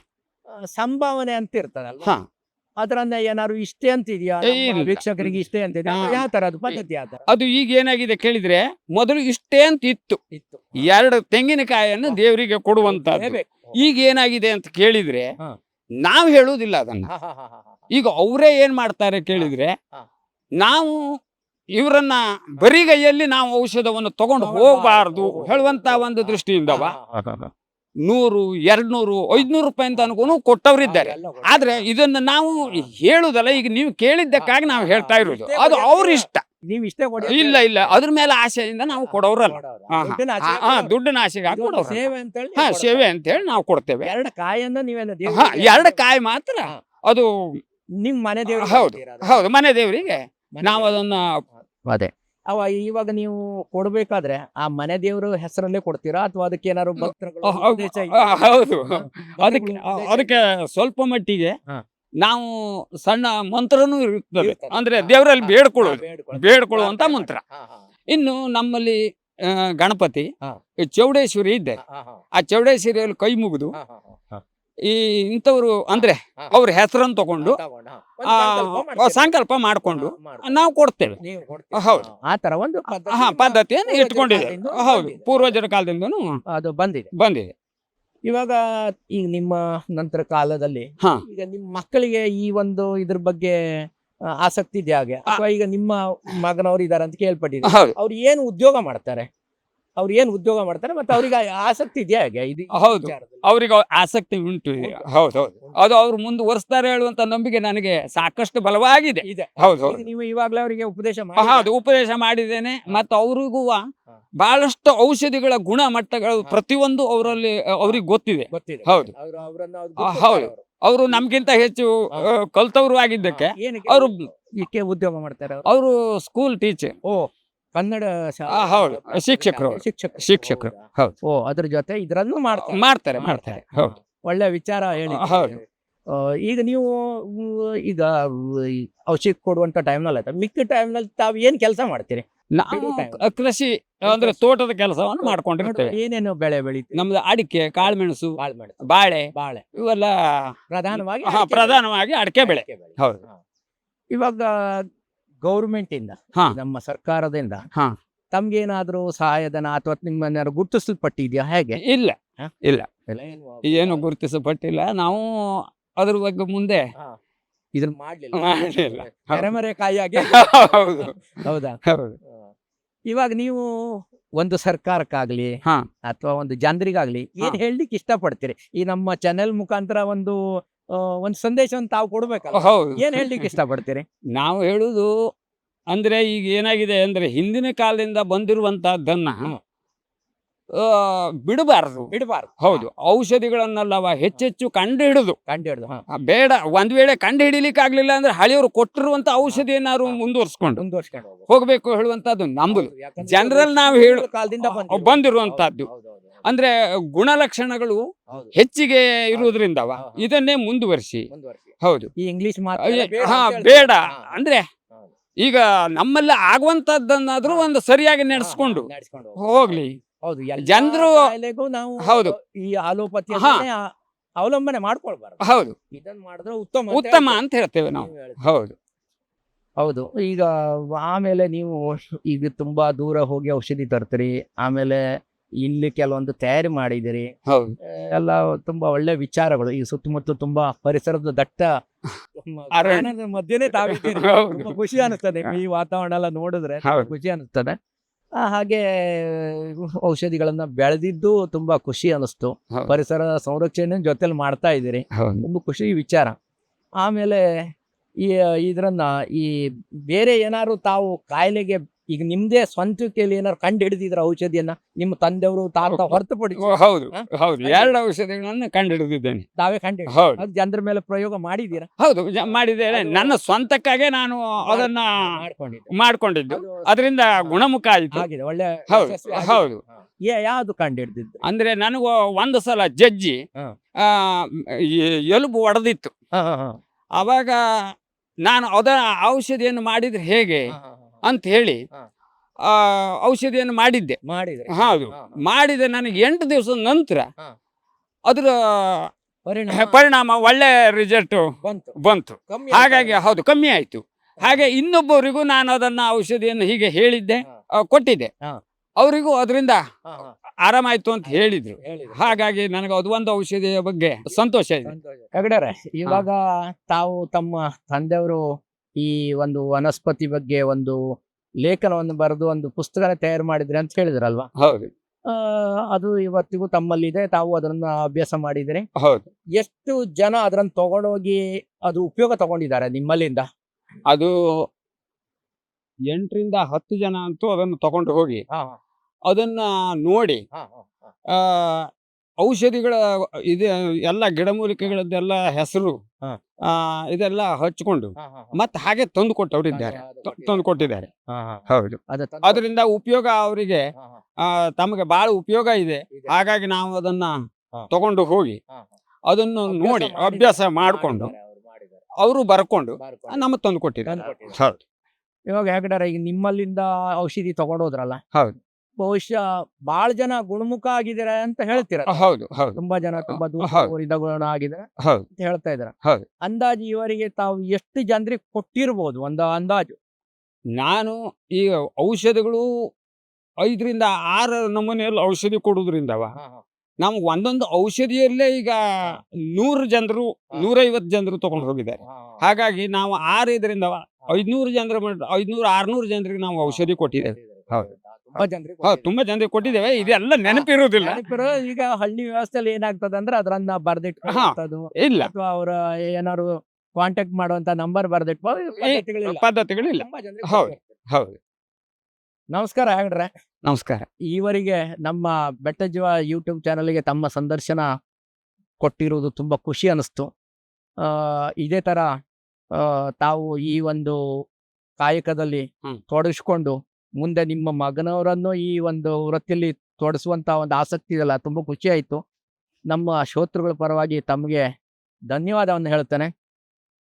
ಸಂಭಾವನೆ ಅಂತ ಇರ್ತದಲ್ಲ ಹಾ ಅದರನ್ನ ಏನಾದ್ರು ಇಷ್ಟೇ ಅಂತಿದ್ಯಾ ಇದೆಯಾ ಇಲ್ಲ. ವೀಕ್ಷಕರಿಗೆ ಇಷ್ಟೇ ಅಂತ ಹಾ. ಯಾವ ತರ ಅದು ಪದ್ಧತಿ ಯಾವ ತರ ಅದು ಈಗ ಏನಾಗಿದೆ ಕೇಳಿದ್ರೆ ಮೊದಲು ಇಷ್ಟೇ ಅಂತ ಇತ್ತು ಇತ್ತು ಎರಡು ತೆಂಗಿನಕಾಯನ್ನು ದೇವರಿಗೆ ಕೊಡುವಂತದ್ದು ಬೇಕು. ಈಗ ಏನಾಗಿದೆ ಅಂತ ಕೇಳಿದ್ರೆ ಹಾ. ನಾವು ಹೇಳುವುದಿಲ್ಲ ಅದನ್ನ ಹಾ, ಹಾ, ಹಾ, ಹಾ, ಹಾ. ಈಗ ಅವರೇ ಏನ್ ಮಾಡ್ತಾರೆ ಕೇಳಿದ್ರೆ ಹಾ. ನಾವು ಇವರನ್ನ ಬರಿಗೈಯಲ್ಲಿ ನಾವು ಔಷಧವನ್ನು ತಗೊಂಡು ಹೋಗಬಾರದು ಹೋಗಬಾರ್ದು ಹೇಳುವಂತ ಒಂದು ದೃಷ್ಟಿಯಿಂದವ ಹಾ, ಹಾ, ಹಾ. ನೂರು ಎರಡ್ನೂರು ಐದ್ನೂರು ರೂಪಾಯಿ ಅಂತ ಅನ್ಕೊಂಡು ಕೊಟ್ಟವರಿದ್ದಾರೆ. ಆದ್ರೆ ಇದನ್ನ ನಾವು ಹೇಳುದಲ್ಲ ಈಗ ನೀವು ಕೇಳಿದ್ದಕ್ಕಾಗಿ ನಾವು ಹೇಳ್ತಾ ಇರೋದು. ಅದು ಅವ್ರ ಇಷ್ಟ. ನೀವು ಇಷ್ಟೇ ಕೊಡಿ ಇಲ್ಲ ಇಲ್ಲ. ಅದ್ರ ಮೇಲೆ ಆಸೆಯಿಂದ ನಾವು ಕೊಡೋರಲ್ಲ. ದುಡ್ಡಿನ ಆಸೆಗೆ ಕೊಡೋರು ಸೇವೆ ಅಂತ ಹೇಳಿ ಹಾ ಸೇವೆ ಅಂತ ಹೇಳಿ ನಾವು ಕೊಡ್ತೇವೆ. ಎರಡು ಕಾಯನ್ನು ಹಾ ದೇವರಿಗೆ ಎರಡು ಕಾಯಿ ಮಾತ್ರ. ಅದು ನಿಮ್ ಮನೆ ದೇವ್ರಿಗೆ ಹೌದು ಹೌದು ಮನೆ ದೇವರಿಗೆ. ನಾವು ಅದನ್ನ ಅದೇ. ಅವ ಇವಾಗ ನೀವು ಕೊಡ್ಬೇಕಾದ್ರೆ ಆ ಮನೆ ದೇವ್ರ ಹೆಸರಲ್ಲೇ ಕೊಡ್ತೀರಾ? ಅಥವಾ ಅದಕ್ಕೆ ಏನಾದ್ರು ಭಕ್ತರುಗಳು ಹೌದು, ಆ, ಇದೆಯಾ? ಹೌದು. ಅದಕ್ಕೆ ಅದಕ್ಕೆ ಸ್ವಲ್ಪ ಮಟ್ಟಿಗೆ ಹಾ. ನಾವು ಸಣ್ಣ ಮಂತ್ರನು ಇರುತ್ತೆ ಇರ್ತದೆ. ಅಂದ್ರೆ ಹಾ, ದೇವರಲ್ಲಿ ಹಾ, ಬೇಡ್ಕೊಳ್ಳೋದು. ಬೇಡ್ಕೊಳ್ಳುವಂತ ಮಂತ್ರ. ಹಾ, ಹಾ, ಇನ್ನು ನಮ್ಮಲ್ಲಿ ಆ, ಗಣಪತಿ ಹಾ. ಚೌಡೇಶ್ವರಿ ಇದ್ದೆ. ಹಾ, ಹಾ, ಆ ಚೌಡೇಶ್ವರಿಯಲ್ಲಿ ಕೈ ಮುಗಿದು ಹಾ, ಹಾ, ಹಾ, ಈ ಇಂಥವ್ರು ಅಂದ್ರೆ. ಅವ್ರ ಹೆಸರನ್ನು ತಗೊಂಡು ಸಂಕಲ್ಪ ಮಾಡಿಕೊಂಡು. ನಾವು ಕೊಡ್ತೇವೆ? ಹೌದು. ಆ ತರ ಒಂದು ಹಾ ಪದ್ಧತಿಯನ್ನು ಇಟ್ಕೊಂಡಿದೆ. ಹೌದು. ಪೂರ್ವಜರ ಕಾಲದಿಂದನೂ ಅದು ಬಂದಿದೆ. ಬಂದಿದೆ. ಇವಾಗ ಈಗ ನಿಮ್ಮ ನಂತರ ಕಾಲದಲ್ಲಿ ಈಗ ನಿಮ್ಮ ಮಕ್ಕಳಿಗೆ ಈ ಒಂದು ಇದ್ರ ಬಗ್ಗೆ ಆಸಕ್ತಿ ಇದೆ ಹಾಗೆ? ಅಥವಾ ಈಗ ನಿಮ್ಮ ಮಗನವರು ಇದಾರೆ ಅಂತ ಕೇಳ್ಪಟ್ಟಿದೆ ಅವ್ರು ಏನು ಉದ್ಯೋಗ ಮಾಡ್ತಾರೆ? ಅವ್ರು ಏನು ಉದ್ಯೋಗ ಮಾಡ್ತಾರೆ ಮತ್ತೆ ಅವ್ರಿಗೆ ಆಸಕ್ತಿ ಇದೆಯಾ ಇದು ಹೌದು. ಅವ್ರಿಗೆ ಆಸಕ್ತಿ ಉಂಟು. ಹೌದು ಹೌದು. ಅದು ಅವ್ರು ಮುಂದುವರಿಸ್ತಾರೆ ಹೇಳುವಂತ ನಂಬಿಕೆ ನನಗೆ ಸಾಕಷ್ಟು ಬಲವಾಗಿದೆ. ಇದೆ. ಹೌದು ಹೌದು. ನೀವು ಇವಾಗಲೇ ಅವರಿಗೆ ಉಪದೇಶ ಹೌದು ಉಪದೇಶ ಮಾಡಿದ್ದೇನೆ. ಮತ್ತು ಅವ್ರಿಗೂ ಬಹಳಷ್ಟು ಔಷಧಿಗಳ ಗುಣಮಟ್ಟಗಳು ಪ್ರತಿಯೊಂದು ಅವರಲ್ಲಿ ಅವ್ರಿಗೆ ಗೊತ್ತಿದೆ. ಗೊತ್ತಿದೆ. ಹೌದು. ಹೌದು. ಅವರು. ನಮ್ಗಿಂತ ಹೆಚ್ಚು ಕಲ್ತವ್ರು ಆಗಿದ್ದಕ್ಕೆ. ಅವರು ಉದ್ಯೋಗ ಮಾಡ್ತಾರೆ ಅವ್ರು? ಅವರು ಸ್ಕೂಲ್ ಟೀಚರ್ ಓ. ಕನ್ನಡ ಶಾ- ಆ, ಹೌದು. ಶಿಕ್ಷಕರು. ಶಿಕ್ಷಕರು. ಶಿಕ್ಷಕರು ಹೌದು. ಓ ಅದ್ರ ಜೊತೆ ಇದ್ರಲ್ಲೂ ಮಾಡ್ತಾರೆ. ಮಾಡ್ತಾರೆ ಮಾಡ್ತಾರೆ. ಹೌದು. ಒಳ್ಳೆ ವಿಚಾರ ಹೇಳಿ. ಹೌದು. ಆ, ಈಗ ನೀವು ಮ್, ಈಗ ಮ್, ಈ ಔಷಧಿ ಕೊಡುವಂತ ಟೈಮ್ನಲ್ಲಿ ಆಯ್ತಾ ಮಿಕ್ಕ ಟೈಮ್ನಲ್ಲಿ ತಾವು ಏನ್ ಕೆಲಸ ಮಾಡ್ತೀರಿ? ನಾವು ಬಿಡು time. ಕ- ಕೃಷಿ ಅಂದ್ರೆ ತೋಟದ ಕೆಲಸವನ್ನು ಮಾಡ್ಕೊಂಡಿರ್ತೇವೆ. ಏನೇನು ಬೆಳೆ ಬೆಳಿತೀರಿ? ನಮ್ದು ಅಡಿಕೆ ಕಾಳುಮೆಣಸು ಬಾಳ್ ಬಾಳೆ ಬಾಳೆ. ಇವೆಲ್ಲ ಪ್ರಧಾನವಾಗಿ ಹಾ ಅಡಿಕೆ ಪ್ರಧಾನವಾಗಿ ಅಡಿಕೆ ಬೆಳೆ. ಬೆಳೆ. ಹೌದು. ಇವಾಗ ಗೌರ್ಮೆಂಟ್ ಇಂದ ಹಾ. ನಮ್ಮ ಸರ್ಕಾರದಿಂದ ಹಾ. ತಮ್ಗೇನಾದ್ರೂ ಸಹಾಯಧನ ಅಥವಾ ನಿಮ್ಮನ್ಯಾರು ಗುರುತಿಸಲ್ಪಟ್ಟಿದ್ಯಾ ಹೇಗೆ? ಇಲ್ಲ. ಹಾ? ಇಲ್ಲ. ಇಲ್ಲ, ಏನು ಏನು ಗುರುತಿಸಪಟ್ಟಿಲ್ಲ ನಾವು ಅದ್ರ ಬಗ್ಗೆ ಮುಂದೆ. ಇದನ್ನ ಮಾಡ್ಲಿಲ್ಲ. ತೆರೆಮರೆ ಕಾಯಿಯಾಗಿ ಹೌದು. ಹೌದಾ? ಹೌದು. ಇವಾಗ ನೀವು ಒಂದು ಸರ್ಕಾರಕ್ಕಾಗ್ಲಿ ಹಾ. ಅಥವಾ ಒಂದು ಜನರಿಗಾಗ್ಲಿ ಏನ್ ಹೇಳಲಿಕ್ಕೆ ಇಷ್ಟಪಡ್ತೀರಿ? ಈ ನಮ್ಮ ಚಾನೆಲ್ ಮುಖಾಂತರ ಒಂದು ಒಂದು ಸಂದೇಶವನ್ನು ತಾವು ಕೊಡ್ಬೇಕಲ್ಲ. ಹೌದು. ಏನ್ ಹೇಳಲಿಕ್ಕೆ ಇಷ್ಟಪಡ್ತೀರಿ? ನಾವು ಹೇಳುದು ಅಂದ್ರೆ ಈಗ ಏನಾಗಿದೆ ಅಂದ್ರೆ ಹಿಂದಿನ ಕಾಲದಿಂದ ಬಂದಿರುವಂತಹದ್ದನ್ನ ಬಿಡಬಾರದು ಆ, ಬಿಡಬಾರದು. ಬಿಡಬಾರ್ದು. ಹೌದು. ಔಷಧಿಗಳನ್ನಲ್ಲವ ಹೆಚ್ಚೆಚ್ಚು ಕಂಡು ಹಿಡಿದು ಕಂಡು ಹಿಡಿದು ಆ, ಬೇಡ. ಒಂದ್ ವೇಳೆ ಕಂಡು ಹಿಡಿಲಿಕ್ಕೆ ಆಗ್ಲಿಲ್ಲ ಅಂದ್ರೆ ಹಳಿಯವರು ಕೊಟ್ಟಿರುವಂತ ಔಷಧಿಯನ್ನಾರು ಮುಂದುವರ್ಸ್ಕೊಂಡು ಮುಂದುವರ್ಸ್ಕೊಂಡು ಹೋಗ್ಬೇಕು. ಹೇಳುವಂತದ್ದು ನಂಬುದು ಜನರಲ್ ನಾವು ಹೇಳು- ಕಾಲದಿಂದ. ಬಂದಿರುವಂತಹದ್ದು. ಅಂದ್ರೆ ಗುಣಲಕ್ಷಣಗಳು ಹೆಚ್ಚಿಗೆ ಇರುವುದರಿಂದ. ಇದನ್ನೇ ಮುಂದುವರಿಸಿ. ಮುಂದುವರ್ಸಿ. ಹೌದು. ಈ ಇಂಗ್ಲಿಷ್ ಹಾ ಬೇಡ. ಅಂದ್ರೆ. ಈಗ ನಮ್ಮಲ್ಲಿ ಆಗುವಂತದ್ದನ್ನಾದ್ರೂ ಒಂದು ಸರಿಯಾಗಿ ನಡೆಸ್ಕೊಂಡು ಹೋಗ್ಲಿ. ಹೌದು ಜನರು ನಾವು ಹೌದು. ಈ ಆಲೋಪತಿ ಅವಲಂಬನೆ ಮಾಡ್ಕೊಳ್ಬಾರ್ದು. ಹೌದು. ಇದನ್ನ ಮಾಡಿದ್ರೆ ಉತ್ತಮ ಉತ್ತಮ ಅಂತ ಹೇಳ್ತೇವೆ ನಾವು. ಹೌದು. ಹೌದು. ಈಗ ಆಮೇಲೆ ನೀವು ಈಗ ತುಂಬಾ ದೂರ ಹೋಗಿ ಔಷಧಿ ತರ್ತೀರಿ. ಆಮೇಲೆ ಇಲ್ಲಿ ಕೆಲವೊಂದು ತಯಾರಿ ಮಾಡಿದಿರಿ ಎಲ್ಲ ತುಂಬಾ ಒಳ್ಳೆ ವಿಚಾರಗಳು. ಈ ಸುತ್ತಮುತ್ತ ತುಂಬಾ ಪರಿಸರದ ದಟ್ಟ ಮಧ್ಯನೇ ತಾವಿದ್ದೀರಿ. ಖುಷಿ ಅನಿಸ್ತದೆ. ಈ ವಾತಾವರಣ ಎಲ್ಲ ನೋಡಿದ್ರೆ ಖುಷಿ ಅನಿಸ್ತದೆ. ಹಾಗೆ ಔಷಧಿಗಳನ್ನ ಬೆಳೆದಿದ್ದು ತುಂಬಾ ಖುಷಿ ಅನಿಸ್ತು. ಪರಿಸರ ಸಂರಕ್ಷಣೆ ಜೊತೆಲಿ ಮಾಡ್ತಾ ಇದ್ದೀರಿ. ತುಂಬಾ ತುಂಬ ಖುಷಿ ವಿಚಾರ. ಆಮೇಲೆ ಈ ಇದ್ರನ್ನ ಈ ಬೇರೆ ಏನಾದ್ರು ತಾವು ಕಾಯಿಲೆಗೆ ಈಗ ನಿಮ್ದೇ ಸ್ವಂತಕ್ಕೆಯಲ್ಲಿ ಏನಾದ್ರು ಕಂಡು ಹಿಡಿದಿದ್ರ ಔಷಧಿಯನ್ನ? ನಿಮ್ಮ ತಂದೆಯವರು ತಾತ ಹೊರತು ಪಡಿ ಹೌದು? ಹೌದು. ಎರಡು ಕಂಡು ಹಿಡಿದಿದ್ದೇನೆ. ತಾವೇ ಕಂಡು ಹೌದು. ಜನರ ಮೇಲೆ ಪ್ರಯೋಗ ಮಾಡಿದ್ದೀರಾ? ಹೌದು ಮಾಡಿದೇನೆ ಮಾಡಿದ್ದೇನೆ. ನನ್ನ ಸ್ವಂತಕ್ಕಾಗೆ ನಾನು ಅದನ್ನ ಮಾಡ್ಕೊಂಡಿದ್ದೆ. ಮಾಡ್ಕೊಂಡಿದ್ದು. ಅದು ಅದರಿಂದ ಗುಣಮುಖ ಆಯ್ತು. ಆಗಿದೆ ಒಳ್ಳೆ ಹೌದು, ಹೌದು. ಯಾವ್ದು ಕಂಡು ಹಿಡಿದಿದ್ದು? ಅಂದ್ರೆ ನನಗೂ ಒಂದು ಸಲ ಜಜ್ಜಿ ಎಲುಬು ಒಡೆದಿತ್ತು. ಅವಾಗ ನಾನು ಅದ ಔಷಧಿಯನ್ನು ಮಾಡಿದ್ರೆ ಹೇಗೆ? ಅಂತ ಹೇಳಿ ಆ, ಔಷಧಿಯನ್ನು ಮಾಡಿದ್ದೆ. ಮಾಡಿದ್ರೆ. ಹೌದು. ಮಾಡಿದ ನನಗೆ ಎಂಟು ದಿವಸದ ನಂತರ. ಅದರ ಪರಿಣಾಮ ಪರಿಣಾಮ ಒಳ್ಳೆ ರಿಸಲ್ಟ್ ಬಂತು. ಬಂತು. ಹಾಗಾಗಿ ಹೌದು ಕಮ್ಮಿ ಆಯಿತು. ಹಾಗೆ ಇನ್ನೊಬ್ಬರಿಗೂ ನಾನು ಅದನ್ನ ಔಷಧಿಯನ್ನು ಹೀಗೆ ಹೇಳಿದ್ದೆ ಕೊಟ್ಟಿದ್ದೆ. ಅವರಿಗೂ ಅದರಿಂದ ಆರಾಮಾಯ್ತು ಅಂತ ಹೇಳಿದ್ರು. ಹಾಗಾಗಿ ನನಗೆ ಅದು ಒಂದು ಔಷಧಿಯ ಬಗ್ಗೆ ಸಂತೋಷ ಇದೆ. ಹೆಗಡೆರೆ ಇವಾಗ ತಾವು ತಮ್ಮ ತಂದೆಯವರು ಈ ಒಂದು ವನಸ್ಪತಿ ಬಗ್ಗೆ ಒಂದು ಲೇಖನವನ್ನು ಬರೆದು ಒಂದು ಪುಸ್ತಕ ತಯಾರು ಮಾಡಿದ್ರಿ ಅಂತ ಹೇಳಿದ್ರಲ್ವಾ? ಹೌದು. ಅದು ಇವತ್ತಿಗೂ ತಮ್ಮಲ್ಲಿದೆ. ತಾವು ಅದನ್ನ ಅಭ್ಯಾಸ ಮಾಡಿದಿರಿ ಹೌದು. ಎಷ್ಟು ಜನ ಅದನ್ನ ತಗೊಂಡೋಗಿ ಅದು ಉಪಯೋಗ ತಗೊಂಡಿದ್ದಾರೆ ನಿಮ್ಮಲ್ಲಿಂದ? ಅದು ಎಂಟರಿಂದ ಹತ್ತು ಜನ ಅಂತೂ ಅದನ್ನು ತಗೊಂಡು ಹೋಗಿ ಅದನ್ನ ನೋಡಿ ಆ, ಔಷಧಿಗಳ ಇದೆ ಎಲ್ಲ ಗಿಡಮೂಲಿಕೆಗಳದ್ದೆಲ್ಲ ಹೆಸರು ಹಾ. ಆ, ಇದೆಲ್ಲ ಹಚ್ಕೊಂಡು ಮತ್ತೆ ಹಾಗೆ ತಂದು ಕೊಟ್ಟವರಿದ್ದಾರೆ. ತಂದು ಕೊಟ್ಟಿದ್ದಾರೆ. ಹೌದು. ಅದು ಅದರಿಂದ ಉಪಯೋಗ ಅವರಿಗೆ ತಮಗೆ ಬಹಳ ಉಪಯೋಗ ಇದೆ. ಹಾಗಾಗಿ ನಾವು ಅದನ್ನ ಹಾ. ತಗೊಂಡು ಹೋಗಿ ಅದನ್ನು ನೋಡಿ ಅಭ್ಯಾಸ ಮಾಡಿಕೊಂಡು ಅವರು ಬರ್ಕೊಂಡು ನಮ್ಮ ತಂದು ಕೊಟ್ಟಿದ್ದಾರೆ. ಹೌದು. ಇವಾಗ ಹೆಗಡರ ಈಗ ನಿಮ್ಮಲ್ಲಿಂದ ಔಷಧಿ ತಗೊಂಡೋದ್ರಲ್ಲ ಹೌದು. ಬಹುಶಃ ಬಹಳ ಜನ ಗುಣಮುಖ ಆಗಿದ್ದಾರೆ ಅಂತ ಹೇಳ್ತೀರ ಹೌದು ಹೌದು. ತುಂಬಾ ಜನ ತುಂಬಾ ದೂರ ಆಗಿದ್ದಾರೆ ಅಂತ ಹೇಳ್ತಾ ಇದಾರೆ ಹೌದು. ಅಂದಾಜು ಇವರಿಗೆ ತಾವು ಎಷ್ಟು ಜನರಿಗೆ ಕೊಟ್ಟಿರ್ಬೋದು ಒಂದು ಅಂದಾಜು? ನಾನು ಈಗ ಔಷಧಿಗಳು ಐದರಿಂದ ಆರು ನಮೂನೆಯಲ್ಲಿ ಔಷಧಿ ಕೊಡೋದ್ರಿಂದ ನಮ್ಗೆ ಒಂದೊಂದು ಔಷಧಿಯಲ್ಲೇ ಈಗ ನೂರು ಜನರು ನೂರೈವತ್ತು ಜನರು ತಗೊಂಡು ಹೋಗಿದ್ದಾರೆ. ಹಾಗಾಗಿ ನಾವು ಆರು ಇದರಿಂದ ಐದ್ನೂರು ಜನರ ಐದ್ನೂರು ಆರ್ನೂರು ಜನರಿಗೆ ನಾವು ಔಷಧಿ ಕೊಟ್ಟಿದ್ದೇವೆ. ಹೌದು. ತುಂಬಾ ಜನರಿಗೆ ಹೌದು ತುಂಬಾ ಜನರಿಗೆ ಕೊಟ್ಟಿದ್ದೇವೆ. ಇದೆಲ್ಲ ನೆನಪಿರುವುದಿಲ್ಲ. ನೆನಪಿರೋ. ಈಗ ಹಳ್ಳಿ ವ್ಯವಸ್ಥೆಯಲ್ಲಿ ಏನಾಗ್ತದೆ ಅಂದ್ರೆ ಅದ್ರನ್ನ ಬರ್ದಿಟ್ಟು ಇಲ್ಲ. ಅಥವಾ ಅವರ ಏನಾದ್ರು ಕಾಂಟ್ಯಾಕ್ಟ್ ಮಾಡುವಂತ ನಂಬರ್ ಬರ್ದಿಟ್ಟು ಪದ್ಧತಿಗಳಿಲ್ಲ. ಹೌದು. ಹೌದು. ನಮಸ್ಕಾರ ಹೇಳ್ರೆ ನಮಸ್ಕಾರ. ಈವರೆಗೆ ನಮ್ಮ ಬೆಟ್ಟಜೀವ ಯೂಟ್ಯೂಬ್ ಚಾನಲ್ಗೆ ತಮ್ಮ ಸಂದರ್ಶನ ಕೊಟ್ಟಿರುವುದು ತುಂಬ ಖುಷಿ ಅನಿಸ್ತು ಇದೇ ಥರ ತಾವು ಈ ಒಂದು ಕಾಯಕದಲ್ಲಿ. ತೊಡಗಿಸ್ಕೊಂಡು ಮುಂದೆ ನಿಮ್ಮ ಮಗನವರನ್ನು ಈ ಒಂದು ವೃತ್ತಿಯಲ್ಲಿ ತೊಡಸುವಂಥ ಒಂದು ಆಸಕ್ತಿ ಇದೆಲ್ಲ ತುಂಬ ಖುಷಿ ಆಯಿತು. ನಮ್ಮ ಶ್ರೋತೃಗಳ ಪರವಾಗಿ ತಮಗೆ ಧನ್ಯವಾದವನ್ನು ಹೇಳ್ತೇನೆ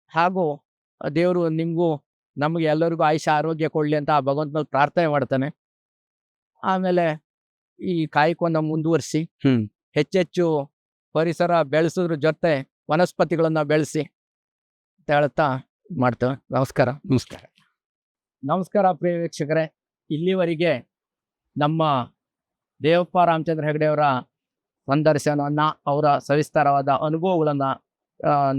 ಹಾಗೂ ದೇವರು ನಿಮಗೂ ನಮಗೆ ಎಲ್ಲರಿಗೂ ಆಯುಷ ಆರೋಗ್ಯ ಕೊಡಲಿ ಅಂತ ಆ ಭಗವಂತನಲ್ಲಿ ಪ್ರಾರ್ಥನೆ ಮಾಡ್ತಾನೆ. ಆಮೇಲೆ ಈ ಕಾಯಕವನ್ನು ಮುಂದುವರಿಸಿ. ಹೆಚ್ಚೆಚ್ಚು ಪರಿಸರ ಬೆಳೆಸೋದ್ರ ಜೊತೆ ವನಸ್ಪತಿಗಳನ್ನು ಬೆಳೆಸಿ ಅಂತ ಹೇಳ್ತಾ ಮಾಡ್ತೇವೆ. ನಮಸ್ಕಾರ. ನಮಸ್ಕಾರ. ನಮಸ್ಕಾರ ಪ್ರಿಯ ವೀಕ್ಷಕರೇ. ಇಲ್ಲಿವರೆಗೆ ನಮ್ಮ ದೇವಪ್ಪ ರಾಮಚಂದ್ರ ಹೆಗಡೆಯವರ ಸಂದರ್ಶನವನ್ನು ಅವರ ಸವಿಸ್ತಾರವಾದ ಅನುಭವಗಳನ್ನು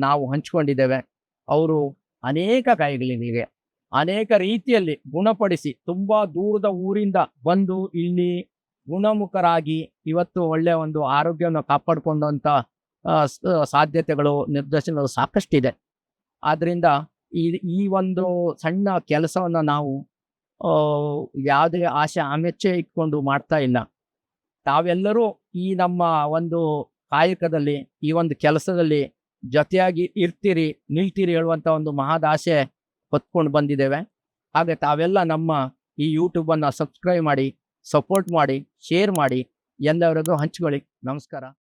ನಾವು ಹಂಚಿಕೊಂಡಿದ್ದೇವೆ. ಅವರು ಅನೇಕ ಕಾಯಿಗಳಿಗೆ ಅನೇಕ ರೀತಿಯಲ್ಲಿ ಗುಣಪಡಿಸಿ ತುಂಬ ದೂರದ ಊರಿಂದ ಬಂದು ಇಲ್ಲಿ ಗುಣಮುಖರಾಗಿ ಇವತ್ತು ಒಳ್ಳೆಯ ಒಂದು ಆರೋಗ್ಯವನ್ನು ಕಾಪಾಡಿಕೊಂಡಂಥ ಸಾಧ್ಯತೆಗಳು, ನಿರ್ದೇಶನಗಳು ಸಾಕಷ್ಟಿದೆ. ಆದ್ದರಿಂದ ಈ ಈ ಒಂದು ಸಣ್ಣ ಕೆಲಸವನ್ನು ನಾವು ಯಾವುದೇ ಆಶೆ ಆಮೆಚ್ಚೆ ಇಟ್ಕೊಂಡು ಮಾಡ್ತಾ ಇಲ್ಲ. ತಾವೆಲ್ಲರೂ ಈ ನಮ್ಮ ಒಂದು ಕಾಯಕದಲ್ಲಿ, ಈ ಒಂದು ಕೆಲಸದಲ್ಲಿ ಜೊತೆಯಾಗಿ ಇರ್ತೀರಿ, ನಿಲ್ತೀರಿ ಹೇಳುವಂತ ಒಂದು ಮಹಾದಾಸೆ ಹೊತ್ಕೊಂಡು ಬಂದಿದ್ದೇವೆ. ಹಾಗೆ ತಾವೆಲ್ಲ ನಮ್ಮ ಈ ಯೂಟ್ಯೂಬನ್ನು ಸಬ್ಸ್ಕ್ರೈಬ್ ಮಾಡಿ ಸಪೋರ್ಟ್ ಮಾಡಿ ಶೇರ್ ಮಾಡಿ ಎಲ್ಲರಿಗೂ ಹಂಚ್ಕೊಳ್ಳಿ. ನಮಸ್ಕಾರ.